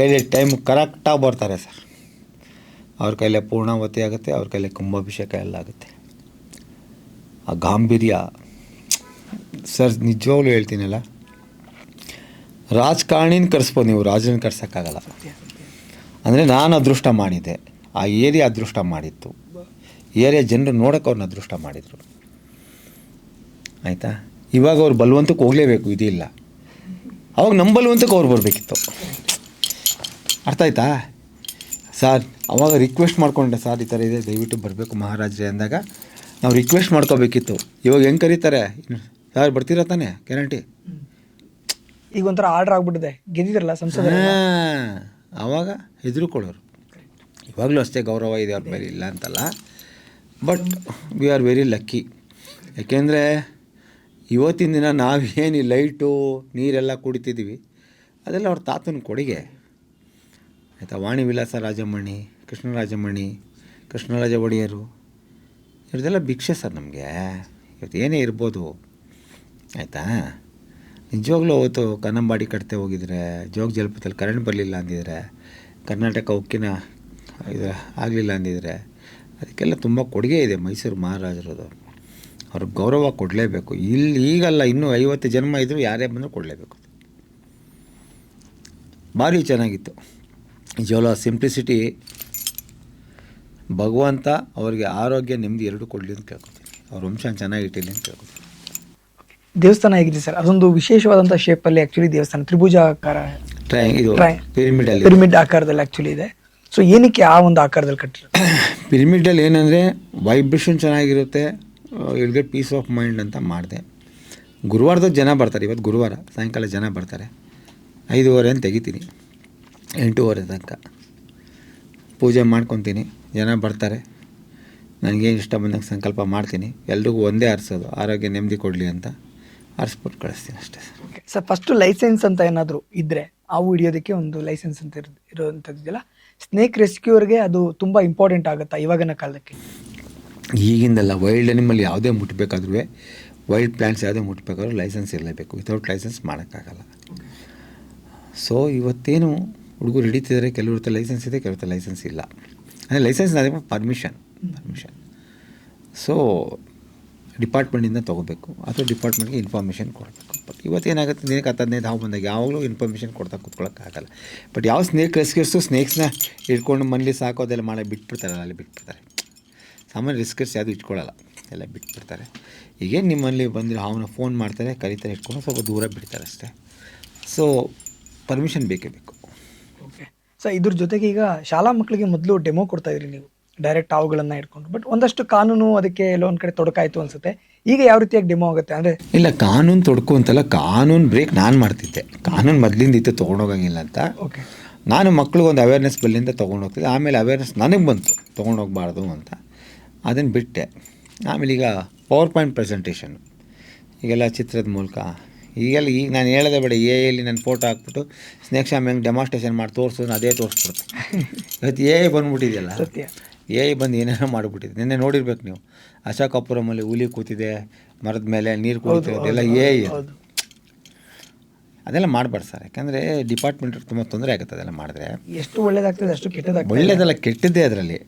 ಏಳು ಟೈಮ್ ಕರೆಕ್ಟಾಗಿ ಬರ್ತಾರೆ ಸರ್. ಅವ್ರ ಕೈಲೇ ಪೂರ್ಣಾವತಿ ಆಗುತ್ತೆ, ಅವ್ರ ಕೈಲೇ ಕುಂಭಾಭಿಷೇಕ ಎಲ್ಲ ಆಗುತ್ತೆ. ಆ ಗಾಂಭೀರ್ಯ, ಸರ್ ನಿಜವಾಗ್ಲೂ ಹೇಳ್ತೀನಲ್ಲ ರಾಜಕಾರಣಿನ ಕರೆಸ್ಬೋದು ನೀವು, ರಾಜನ ಕರ್ಸೋಕ್ಕಾಗಲ್ಲ. ಅಂದರೆ ನಾನು ಅದೃಷ್ಟ ಮಾಡಿದೆ ಆ ಏರಿಯಾ ಅದೃಷ್ಟ ಮಾಡಿತ್ತು. ಏರಿಯಾ ಜನರು ನೋಡೋಕೆ ಅವ್ರನ್ನ ಅದೃಷ್ಟ ಮಾಡಿದರು. ಆಯಿತಾ? ಇವಾಗ ಅವ್ರು ಬಲವಂತಕ್ಕೆ ಹೋಗಲೇಬೇಕು, ಇದಿಲ್ಲ. ಅವಾಗ ನಮ್ಮ ಬಲವಂತಕ್ಕೆ ಅವ್ರು ಬರಬೇಕಿತ್ತು. ಅರ್ಥ ಆಯ್ತಾ? ಸರ್, ಅವಾಗ ರಿಕ್ವೆಸ್ಟ್ ಮಾಡ್ಕೊಂಡೆ, ಸರ್, ಈ ಥರ ಇದೆ, ದಯವಿಟ್ಟು ಬರಬೇಕು ಮಹಾರಾಜ್ರೆ, ಅಂದಾಗ ನಾವು ರಿಕ್ವೆಸ್ಟ್ ಮಾಡ್ಕೋಬೇಕಿತ್ತು. ಇವಾಗ ಹೆಂಗೆ ಕರೀತಾರೆ? ಯಾರು ಬರ್ತೀರಾ ತಾನೇ? ಗ್ಯಾರಂಟಿ ಈಗ ಒಂಥರ ಆರ್ಡರ್ ಆಗ್ಬಿಟ್ಟಿದೆ. ಗೆದ್ದಿದ್ರಲ್ಲ ಸಂಸದ ಆವಾಗ ಹೆದರ್ಕೊಳ್ಳೋರು. ಇವಾಗಲೂ ಅಷ್ಟೇ ಗೌರವ ಇದೆ ಅವ್ರ ಮೇಲೆ ಇಲ್ಲ ಅಂತಲ್ಲ. But we are very lucky ಯಾಕೆಂದರೆ ಇವತ್ತಿನ ದಿನ ನಾವೇನು ಲೈಟು ನೀರೆಲ್ಲ ಕುಡಿತಿದ್ದೀವಿ ಅದೆಲ್ಲ ಅವ್ರ ತಾತನ ಕೊಡುಗೆ. ಆಯಿತಾ? ವಾಣಿ ವಿಲಾಸ ರಾಜಮಣಿ ಕೃಷ್ಣರಾಜಮಣಿ ಕೃಷ್ಣರಾಜ ಒಡೆಯರು ಇವ್ರದೆಲ್ಲ ಭಿಕ್ಷೆ ಸರ್ ನಮಗೆ. ಇವತ್ತು ಏನೇ ಇರ್ಬೋದು. ಆಯಿತಾ? ನಿಜವಾಗ್ಲೂ ಅವತ್ತು ಕನ್ನಂಬಾಡಿ ಕಟ್ತೆ ಹೋಗಿದ್ರೆ, ಜೋಗ ಜಲಪಾತದಲ್ಲಿ ಕರೆಂಟ್ ಬರಲಿಲ್ಲ ಅಂದಿದ್ರೆ, ಕರ್ನಾಟಕ ಉಕ್ಕಿನ ಇದು ಆಗಲಿಲ್ಲ ಅಂದಿದ್ರೆ, ಅದಕ್ಕೆಲ್ಲ ತುಂಬ ಕೊಡುಗೆ ಇದೆ ಮೈಸೂರು ಮಹಾರಾಜರದು. ಅವ್ರಿಗೆ ಗೌರವ ಕೊಡಲೇಬೇಕು. ಇಲ್ಲಿ ಈಗಲ್ಲ ಇನ್ನೂ ಐವತ್ತು ಜನ್ಮ ಇದ್ದರೂ ಯಾರೇ ಬಂದರೂ ಕೊಡಲೇಬೇಕು. ಭಾರಿ ಚೆನ್ನಾಗಿತ್ತು. ನಿಜವಲ್ಲ ಸಿಂಪ್ಲಿಸಿಟಿ ಭಗವಂತ ಅವರಿಗೆ ಆರೋಗ್ಯ ನೆಮ್ಮದಿ ಎರಡೂ ಕೊಡಲಿ ಅಂತ ಕೇಳ್ಕೊತೀನಿ. ಅವ್ರ ವಂಶ ಚೆನ್ನಾಗಿಟ್ಟಿಲ್ಲ ಅಂತ ಕೇಳ್ಕೊತೀನಿ. ದೇವಸ್ಥಾನ ಹೇಗಿದೆ ಸರ್? ಅದೊಂದು ವಿಶೇಷವಾದಂತಹ ಶೇಪ್ ಅಲ್ಲಿ ಆಕ್ಚುಲಿ ದೇವಸ್ಥಾನ ತ್ರಿಭುಜ ಆಕಾರ ಟ್ರೈ ಇದು Tri- ಪಿರಮಿಡ್ ಆಕಾರದಲ್ಲಿ ಆಕ್ಚುಲಿ ಇದೆ. ಸೊ ಏನಕ್ಕೆ ಆ ಒಂದು ಆಕಾರದಲ್ಲಿ ಕಟ್ಟಿರೋದು? ಪಿರಮಿಡಲ್ಲಿ ಏನಂದರೆ ವೈಬ್ರೇಷನ್ ಚೆನ್ನಾಗಿರುತ್ತೆ ಗೆಟ್ ಪೀಸ್ ಆಫ್ ಮೈಂಡ್ ಅಂತ ಮಾಡಿದೆ. ಗುರುವಾರದ ಜನ ಬರ್ತಾರೆ ಇವತ್ತು ಗುರುವಾರ ಸಾಯಂಕಾಲ ಜನ ಬರ್ತಾರೆ. ಐದೂವರೆ ಅಂತ ತೆಗಿತೀನಿ ಎಂಟೂವರೆ ತನಕ. ಪೂಜೆ ಮಾಡ್ಕೊತೀನಿ ಜನ ಬರ್ತಾರೆ. ನನಗೇನು ಇಷ್ಟ ಬಂದಂಗೆ ಸಂಕಲ್ಪ ಮಾಡ್ತೀನಿ. ಎಲ್ರಿಗೂ ಒಂದೇ ಆರಿಸೋದು ಆರೋಗ್ಯ ನೆಮ್ಮದಿ ಕೊಡಲಿ ಅಂತ. ಆರಿಸ್ಬಿಟ್ಟು ಕಳಿಸ್ತೀನಿ ಅಷ್ಟೇ ಸರ್. ಸರ್ ಫಸ್ಟ್ ಲೈಸೆನ್ಸ್ ಅಂತ ಏನಾದರೂ ಇದ್ದರೆ ಅವು ಹಿಡಿಯೋದಕ್ಕೆ ಒಂದು ಲೈಸೆನ್ಸ್ ಅಂತ ಇರ್ ಇರೋವಂಥದ್ದಿದೆಯಲ್ಲ? ಸ್ನೇಕ್ ರೆಸ್ಕ್ಯೂರ್ಗೆ ಅದು ತುಂಬ ಇಂಪಾರ್ಟೆಂಟ್ ಆಗುತ್ತಾ ಇವಾಗಿನ ಕಾಲಕ್ಕೆ? ಈಗಿಂದಲ್ಲ ವೈಲ್ಡ್ ಅನಿಮಲ್ ಯಾವುದೇ ಮುಟ್ಟಬೇಕಾದ್ರೂ ವೈಲ್ಡ್ ಪ್ಲ್ಯಾಂಟ್ಸ್ ಯಾವುದೇ ಮುಟ್ಟಬೇಕಾದ್ರೂ ಲೈಸೆನ್ಸ್ ಇರಲೇಬೇಕು. ವಿತೌಟ್ ಲೈಸೆನ್ಸ್ ಮಾಡೋಕ್ಕಾಗಲ್ಲ. ಸೊ ಇವತ್ತೇನು ಹುಡುಗರು ಹಿಡಿತಿದ್ದಾರೆ ಕೆಲವ್ರ ಹತ್ರ ಲೈಸೆನ್ಸ್ ಇದೆ ಕೆಲವ್ರ ಹತ್ರ ಲೈಸೆನ್ಸ್ ಇಲ್ಲ. ಅಂದರೆ ಲೈಸೆನ್ಸ್ ಅದೇ ಪರ್ಮಿಷನ್ ಪರ್ಮಿಷನ್ ಸೊ ಡಿಪಾರ್ಟ್ಮೆಂಟಿಂದ ತೊಗೋಬೇಕು. ಅಥವಾ ಡಿಪಾರ್ಟ್ಮೆಂಟ್ಗೆ ಇನ್ಫಾರ್ಮೇಷನ್ ಕೊಡಬೇಕು. ಬಟ್ ಇವತ್ತೇನಾಗುತ್ತೆ ದಿನಕ್ಕೆ ಹತ್ತು, ಹದಿನೈದು ಹಾವು ಬಂದಾಗ ಯಾವಾಗಲೂ ಇನ್ಫಾರ್ಮೇಷನ್ ಕೊಡ್ತಾ ಕೂತ್ಕೊಳ್ಳೋಕ್ಕಾಗಲ್ಲ ಬಟ್ ಯಾವ ಸ್ನೇಕ್ ರಿಸ್ಕರ್ಸು ಸ್ನೇಕ್ಸ್ನ ಇಟ್ಕೊಂಡು ಮನೇಲಿ ಸಾಕೋದೆಲ್ಲ ಮಾಡಿ ಬಿಟ್ಬಿಡ್ತಾರಲ್ಲ ಅಲ್ಲಿ ಬಿಟ್ಬಿಡ್ತಾರೆ. ಸಾಮಾನ್ಯ ರಿಸ್ಕರ್ಸ್ ಯಾವುದು ಇಟ್ಕೊಳ್ಳಲ್ಲ ಎಲ್ಲ ಬಿಟ್ಬಿಡ್ತಾರೆ. ಈಗೇನು ನಿಮ್ಮಲ್ಲಿ ಬಂದಿರೋ ಅವನ ಫೋನ್ ಮಾಡ್ತಾರೆ, ಕರೀತಾರೆ, ಇಟ್ಕೊಂಡು ಸ್ವಲ್ಪ ದೂರ ಬಿಡ್ತಾರೆ ಅಷ್ಟೇ. ಸೊ ಪರ್ಮಿಷನ್ ಬೇಕೇ ಬೇಕು. ಓಕೆ ಸರ್ ಇದ್ರ ಜೊತೆಗೆ ಈಗ ಶಾಲಾ ಮಕ್ಕಳಿಗೆ ಮೊದಲು ಡೆಮೋ ಕೊಡ್ತಾ ಇದ್ರಿ ನೀವು. ಡೈರೆಕ್ಟ್ ಅವುಗಳನ್ನ ಇಟ್ಕೊಂಡು ಬಟ್ ಒಂದಷ್ಟು ಕಾನೂನು ಅದಕ್ಕೆ ಎಲ್ಲೋ ಒಂದು ಕಡೆ ತೊಡಕಾಯ್ತು ಅನ್ಸುತ್ತೆ. ಈಗ ಯಾವ ರೀತಿಯಾಗಿ ಡೆಮೋ ಆಗುತ್ತೆ ಅಂದರೆ ಇಲ್ಲ ಕಾನೂನು ತೊಡ್ಕು ಅಂತಲ್ಲ ಕಾನೂನು ಬ್ರೇಕ್ ನಾನು ಮಾಡ್ತಿದ್ದೆ. ಕಾನೂನು ಮೊದಲಿಂದ ಇತ್ತು ತೊಗೊಂಡೋಗಂಗಿಲ್ಲ ಅಂತ. ಓಕೆ ನಾನು ಮಕ್ಳಿಗೊಂದು ಅವೇರ್ನೆಸ್ ಬಲ್ಲಿಂದ ತೊಗೊಂಡೋಗ್ತಿದ್ದೆ. ಆಮೇಲೆ ಅವೇರ್ನೆಸ್ ನನಗೆ ಬಂತು ತೊಗೊಂಡೋಗ್ಬಾರ್ದು ಅಂತ. ಅದನ್ನು ಬಿಟ್ಟೆ. ಆಮೇಲೆ ಈಗ ಪವರ್ ಪಾಯಿಂಟ್ ಪ್ರೆಸೆಂಟೇಷನ್ ಈಗೆಲ್ಲ ಚಿತ್ರದ ಮೂಲಕ. ಈಗೆಲ್ಲ ಈಗ ನಾನು ಹೇಳೋದೇ ಬೇಡ ಎ ಎಲ್ಲಿ ನನ್ನ ಫೋಟೋ ಹಾಕ್ಬಿಟ್ಟು ಸ್ನೇಕ್ ಶಾಮ್ ಹೆಂಗೆ ಡೆಮಾನ್ಸ್ಟ್ರೇಷನ್ ಮಾಡಿ ತೋರಿಸೋದು ಅದೇ ತೋರಿಸ್ಬಿಡುತ್ತೆ ಇವತ್ತು ಎ ಬಂದ್ಬಿಟ್ಟಿದೆಯಲ್ಲ. ಸತ್ಯ. ಎ ಐ ಬಂದು ಏನೇನೋ ಮಾಡಿಬಿಟ್ಟಿದೆ. ನಿನ್ನೆ ನೋಡಿರ್ಬೇಕು ನೀವು. ಅಶೋಕಪುರಮಲ್ಲಿ ಹುಲಿ ಕೂತಿದೆ ಮರದ ಮೇಲೆ ನೀರು ಕೂತಿದೆ ಅದೆಲ್ಲ ಎ ಐ ಅದೆಲ್ಲ ಮಾಡಬಾರ್ದು ಸರ್. ಯಾಕಂದರೆ ಡಿಪಾರ್ಟ್ಮೆಂಟ್ ತುಂಬ ತೊಂದರೆ ಆಗುತ್ತೆ ಅದೆಲ್ಲ ಮಾಡಿದ್ರೆ. ಎಷ್ಟು ಒಳ್ಳೇದಾಗ್ತದೆ ಅಷ್ಟು ಕೆಟ್ಟದಾಗ್ತದೆ. ಒಳ್ಳೇದೆಲ್ಲ ಕೆಟ್ಟದ್ದೇ ಅದರಲ್ಲಿ.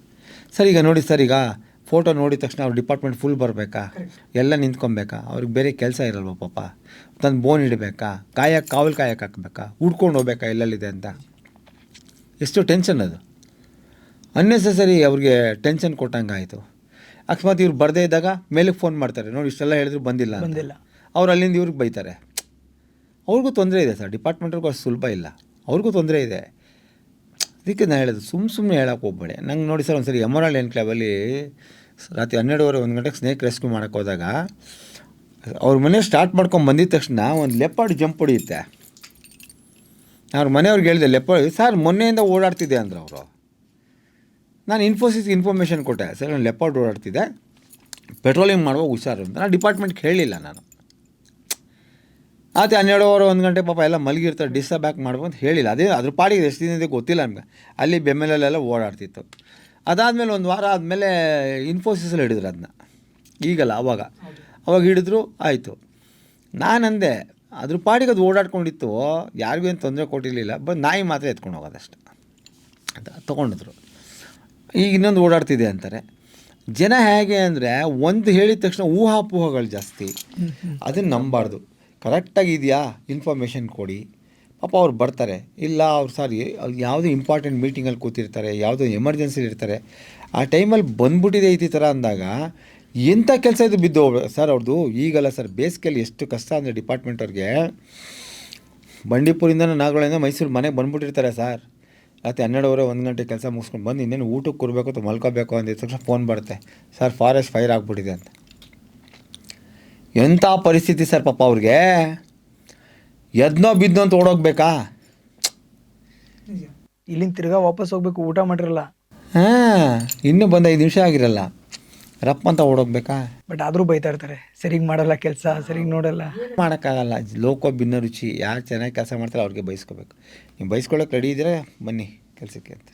ಸರ್ ಈಗ ನೋಡಿ ಸರ್ ಈಗ ಫೋಟೋ ನೋಡಿದ ತಕ್ಷಣ ಅವ್ರ ಡಿಪಾರ್ಟ್ಮೆಂಟ್ ಫುಲ್ ಬರಬೇಕಾ? ಎಲ್ಲ ನಿಂತ್ಕೊಬೇಕಾ? ಅವ್ರಿಗೆ ಬೇರೆ ಕೆಲಸ ಇರಲ್ವ ಪಾಪ? ತಂದು ಬೋನ್ ಇಡಬೇಕಾ? ಕಾಯಕ್ಕೆ ಕಾವಲು ಕಾಯಕ್ಕೆ ಹಾಕ್ಬೇಕಾ? ಉಡ್ಕೊಂಡು ಹೋಗ್ಬೇಕಾ ಎಲ್ಲೆಲ್ಲಿದೆ ಅಂತ? ಎಷ್ಟು ಟೆನ್ಷನ್ ಅದು. ಅನ್ನೆಸೆಸರಿ ಅವ್ರಿಗೆ ಟೆನ್ಷನ್ ಕೊಟ್ಟಂಗೆ ಆಯಿತು ಅಕಸ್ಮಾತ್ ಇವ್ರು ಬರದೇ ಇದ್ದಾಗ ಮೇಲಕ್ಕೆ ಫೋನ್ ಮಾಡ್ತಾರೆ. ನೋಡಿ ಇಷ್ಟೆಲ್ಲ ಹೇಳಿದ್ರು ಬಂದಿಲ್ಲ. ಬಂದಿಲ್ಲ. ಅವ್ರು ಅಲ್ಲಿಂದ ಇವ್ರಿಗೆ ಬೈತಾರೆ. ಅವ್ರಿಗೂ ತೊಂದರೆ ಇದೆ ಸರ್. ಡಿಪಾರ್ಟ್ಮೆಂಟ್ರಿಗೂ ಅಷ್ಟು ಸುಲಭ ಇಲ್ಲ. ಅವ್ರಿಗೂ ತೊಂದರೆ ಇದೆ. ಅದಕ್ಕೆ ನಾನು ಹೇಳೋದು ಸುಮ್ಮ ಸುಮ್ಮನೆ ಹೇಳೋಕೆ ಹೋಗ್ಬೇಡಿ. ನಂಗೆ ನೋಡಿ ಸರ್ ಒಂದ್ಸರಿ ಎಮರಾಲ್ಡ್ ಎನ್ಕ್ಲೇವಲ್ಲಿ ರಾತ್ರಿ ಹನ್ನೆರಡುವರೆ ಒಂದು ಗಂಟೆಗೆ ಸ್ನೇಕ್ ರೆಸ್ಕ್ಯೂ ಮಾಡೋಕ್ಕೆ ಹೋದಾಗ ಅವ್ರ ಮನೆ ಸ್ಟಾರ್ಟ್ ಮಾಡ್ಕೊಂಡು ಬಂದಿದ ತಕ್ಷಣ ಒಂದು ಲೆಪ್ಪಾಡು ಜಂಪ್ ಹೊಡಿಯುತ್ತೆ. ಅವ್ರ ಮನೆಯವ್ರಿಗೆ ಹೇಳಿದೆ ಲೆಪ್ಪಾಡಿ ಸರ್ ಮೊನ್ನೆಯಿಂದ ಓಡಾಡ್ತಿದ್ದೆ ಅಂದ್ರೆ ಅವರು. ನಾನು ಇನ್ಫೋಸಿಸ್ಗೆ ಇನ್ಫಾರ್ಮೇಷನ್ ಕೊಟ್ಟೆ. ಸರ್ ನಾನು ಲೆಪಾಡ್ ಓಡಾಡ್ತಿದ್ದೆ. ಪೆಟ್ರೋಲಿಂಗ್ ಮಾಡುವಾಗ ಹುಷಾರು ಅಂತ. ನಾನು ಡಿಪಾರ್ಟ್ಮೆಂಟ್ ಹೇಳಿಲ್ಲ ನಾನು. ಆತ ಹನ್ನೆರಡುವರೆ ಒಂದು ಗಂಟೆ ಪಾಪ ಎಲ್ಲ ಮಲಗಿರ್ತಾರೆ. ಡಿಸ್ಟರ್ಬ್ ಬ್ಯಾಕ್ ಮಾಡ್ಬೋದು ಅಂತ ಹೇಳಿಲ್ಲ. ಅದೇ ಅದ್ರ ಪಾಡಿಗೆ ಎಷ್ಟು ದಿನದಿಂದ ಗೊತ್ತಿಲ್ಲ ನಮ್ಗೆ ಅಲ್ಲಿ ಬೆಮ್ಮೆಲೆಲ್ಲ ಓಡಾಡ್ತಿತ್ತು. ಅದಾದಮೇಲೆ ಒಂದು ವಾರ ಆದಮೇಲೆ ಇನ್ಫೋಸಿಸಲ್ಲಿ ಹಿಡಿದ್ರು ಅದನ್ನ ಈಗಲ್ಲ, ಅವಾಗ. ಅವಾಗ ಹಿಡಿದ್ರು, ಆಯಿತು. ನಾನಂದೆ, ಅದ್ರ ಪಾಡಿಗೆ ಅದು ಓಡಾಡ್ಕೊಂಡಿತ್ತು. ಯಾರಿಗೂ ಏನು ತೊಂದರೆ ಕೊಟ್ಟಿರಲಿಲ್ಲ. ಬಟ್ ನಾಯಿ ಮಾತ್ರ ಎತ್ಕೊಂಡು ಹೋಗೋದಷ್ಟೆ. ಅಂತ ತೊಗೊಂಡಿದ್ರು. ಈಗ ಇನ್ನೊಂದು ಓಡಾಡ್ತಿದೆ ಅಂತಾರೆ. ಜನ ಹೇಗೆ ಅಂದರೆ ಒಂದು ಹೇಳಿದ ತಕ್ಷಣ ಊಹಾಪೋಹಗಳು ಜಾಸ್ತಿ. ಅದನ್ನು ನಂಬಾರ್ದು. ಕರೆಕ್ಟಾಗಿ ಇದೆಯಾ? ಇನ್ಫಾರ್ಮೇಷನ್ ಕೊಡಿ. ಪಾಪ ಅವ್ರು ಬರ್ತಾರೆ. ಇಲ್ಲ ಅವ್ರು ಸಾರಿ ಯಾವುದೋ ಇಂಪಾರ್ಟೆಂಟ್ ಮೀಟಿಂಗಲ್ಲಿ ಕೂತಿರ್ತಾರೆ, ಯಾವುದೋ ಎಮರ್ಜೆನ್ಸಿಲಿ ಇರ್ತಾರೆ. ಆ ಟೈಮಲ್ಲಿ ಬಂದ್ಬಿಟ್ಟಿದೆ ಈ ಥರ ಅಂದಾಗ ಎಂಥ ಕೆಲಸ ಇದು ಬಿದ್ದು ಸರ್ ಅವ್ರದ್ದು ಈಗಲ್ಲ ಸರ್, ಬೇಸಿಗೆಯಲ್ಲಿ ಎಷ್ಟು ಕಷ್ಟ ಅಂದರೆ ಡಿಪಾರ್ಟ್ಮೆಂಟ್ ಅವ್ರಿಗೆ ಬಂಡೀಪುರಿಂದ ನಾಗಗಳಿಂದ ಮೈಸೂರು ಮನೆಗೆ ಬಂದ್ಬಿಟ್ಟಿರ್ತಾರೆ ಸರ್. ರಾತ್ರಿ ಹನ್ನೆರಡುವರೆ ಒಂದು ಗಂಟೆ ಕೆಲಸ ಮುಗಿಸ್ಕೊಂಡು ಬಂದು ಇನ್ನೇನು ಊಟಕ್ಕೆ ಕೊಡಬೇಕು ಅಥವಾ ಮಲ್ಕೋಬೇಕು ಅಂದಿದ ತಕ್ಷಣ ಫೋನ್ ಬರುತ್ತೆ. ಸರ್ ಫಾರೆಸ್ಟ್ ಫೈರ್ ಆಗಿಬಿಟ್ಟಿದೆ ಅಂತ. ಎಂಥ ಪರಿಸ್ಥಿತಿ ಸರ್ ಪಾಪ ಅವ್ರಿಗೆ? ಎದ್ನೋ ಬಿದ್ನೋ ಅಂತ ಓಡೋಗ್ಬೇಕಾ? ಇಲ್ಲಿಂದ ತಿರ್ಗಾ ವಾಪಸ್ ಹೋಗ್ಬೇಕು ಊಟ ಮಾಡಿರಲ್ಲ. ಹಾಂ ಇನ್ನೂ ಬಂದು ಐದು ನಿಮಿಷ ಆಗಿರಲ್ಲ. ರಪ್ಪ ಅಂತ ಓಡೋಗ್ಬೇಕಾ? ಬಟ್ ಆದರೂ ಬೈತಾ ಇರ್ತಾರೆ. ಸರಿಗೆ ಮಾಡಲ್ಲ ಕೆಲಸ ಸರಿಗೆ ನೋಡಲ್ಲ. ಮಾಡೋಕ್ಕಾಗಲ್ಲ. ಲೋಕೋ ಭಿನ್ನ ರುಚಿ. ಯಾರು ಚೆನ್ನಾಗಿ ಕೆಲಸ ಮಾಡ್ತಾರೆ ಅವ್ರಿಗೆ ಬಯಸ್ಕೋಬೇಕು ನೀವು ಬಯಸ್ಕೊಳ್ಳೋಕೆ ರೆಡಿ ಇದ್ದರೆ? ಬನ್ನಿ ಕೆಲಸಕ್ಕೆ ಅಂತ.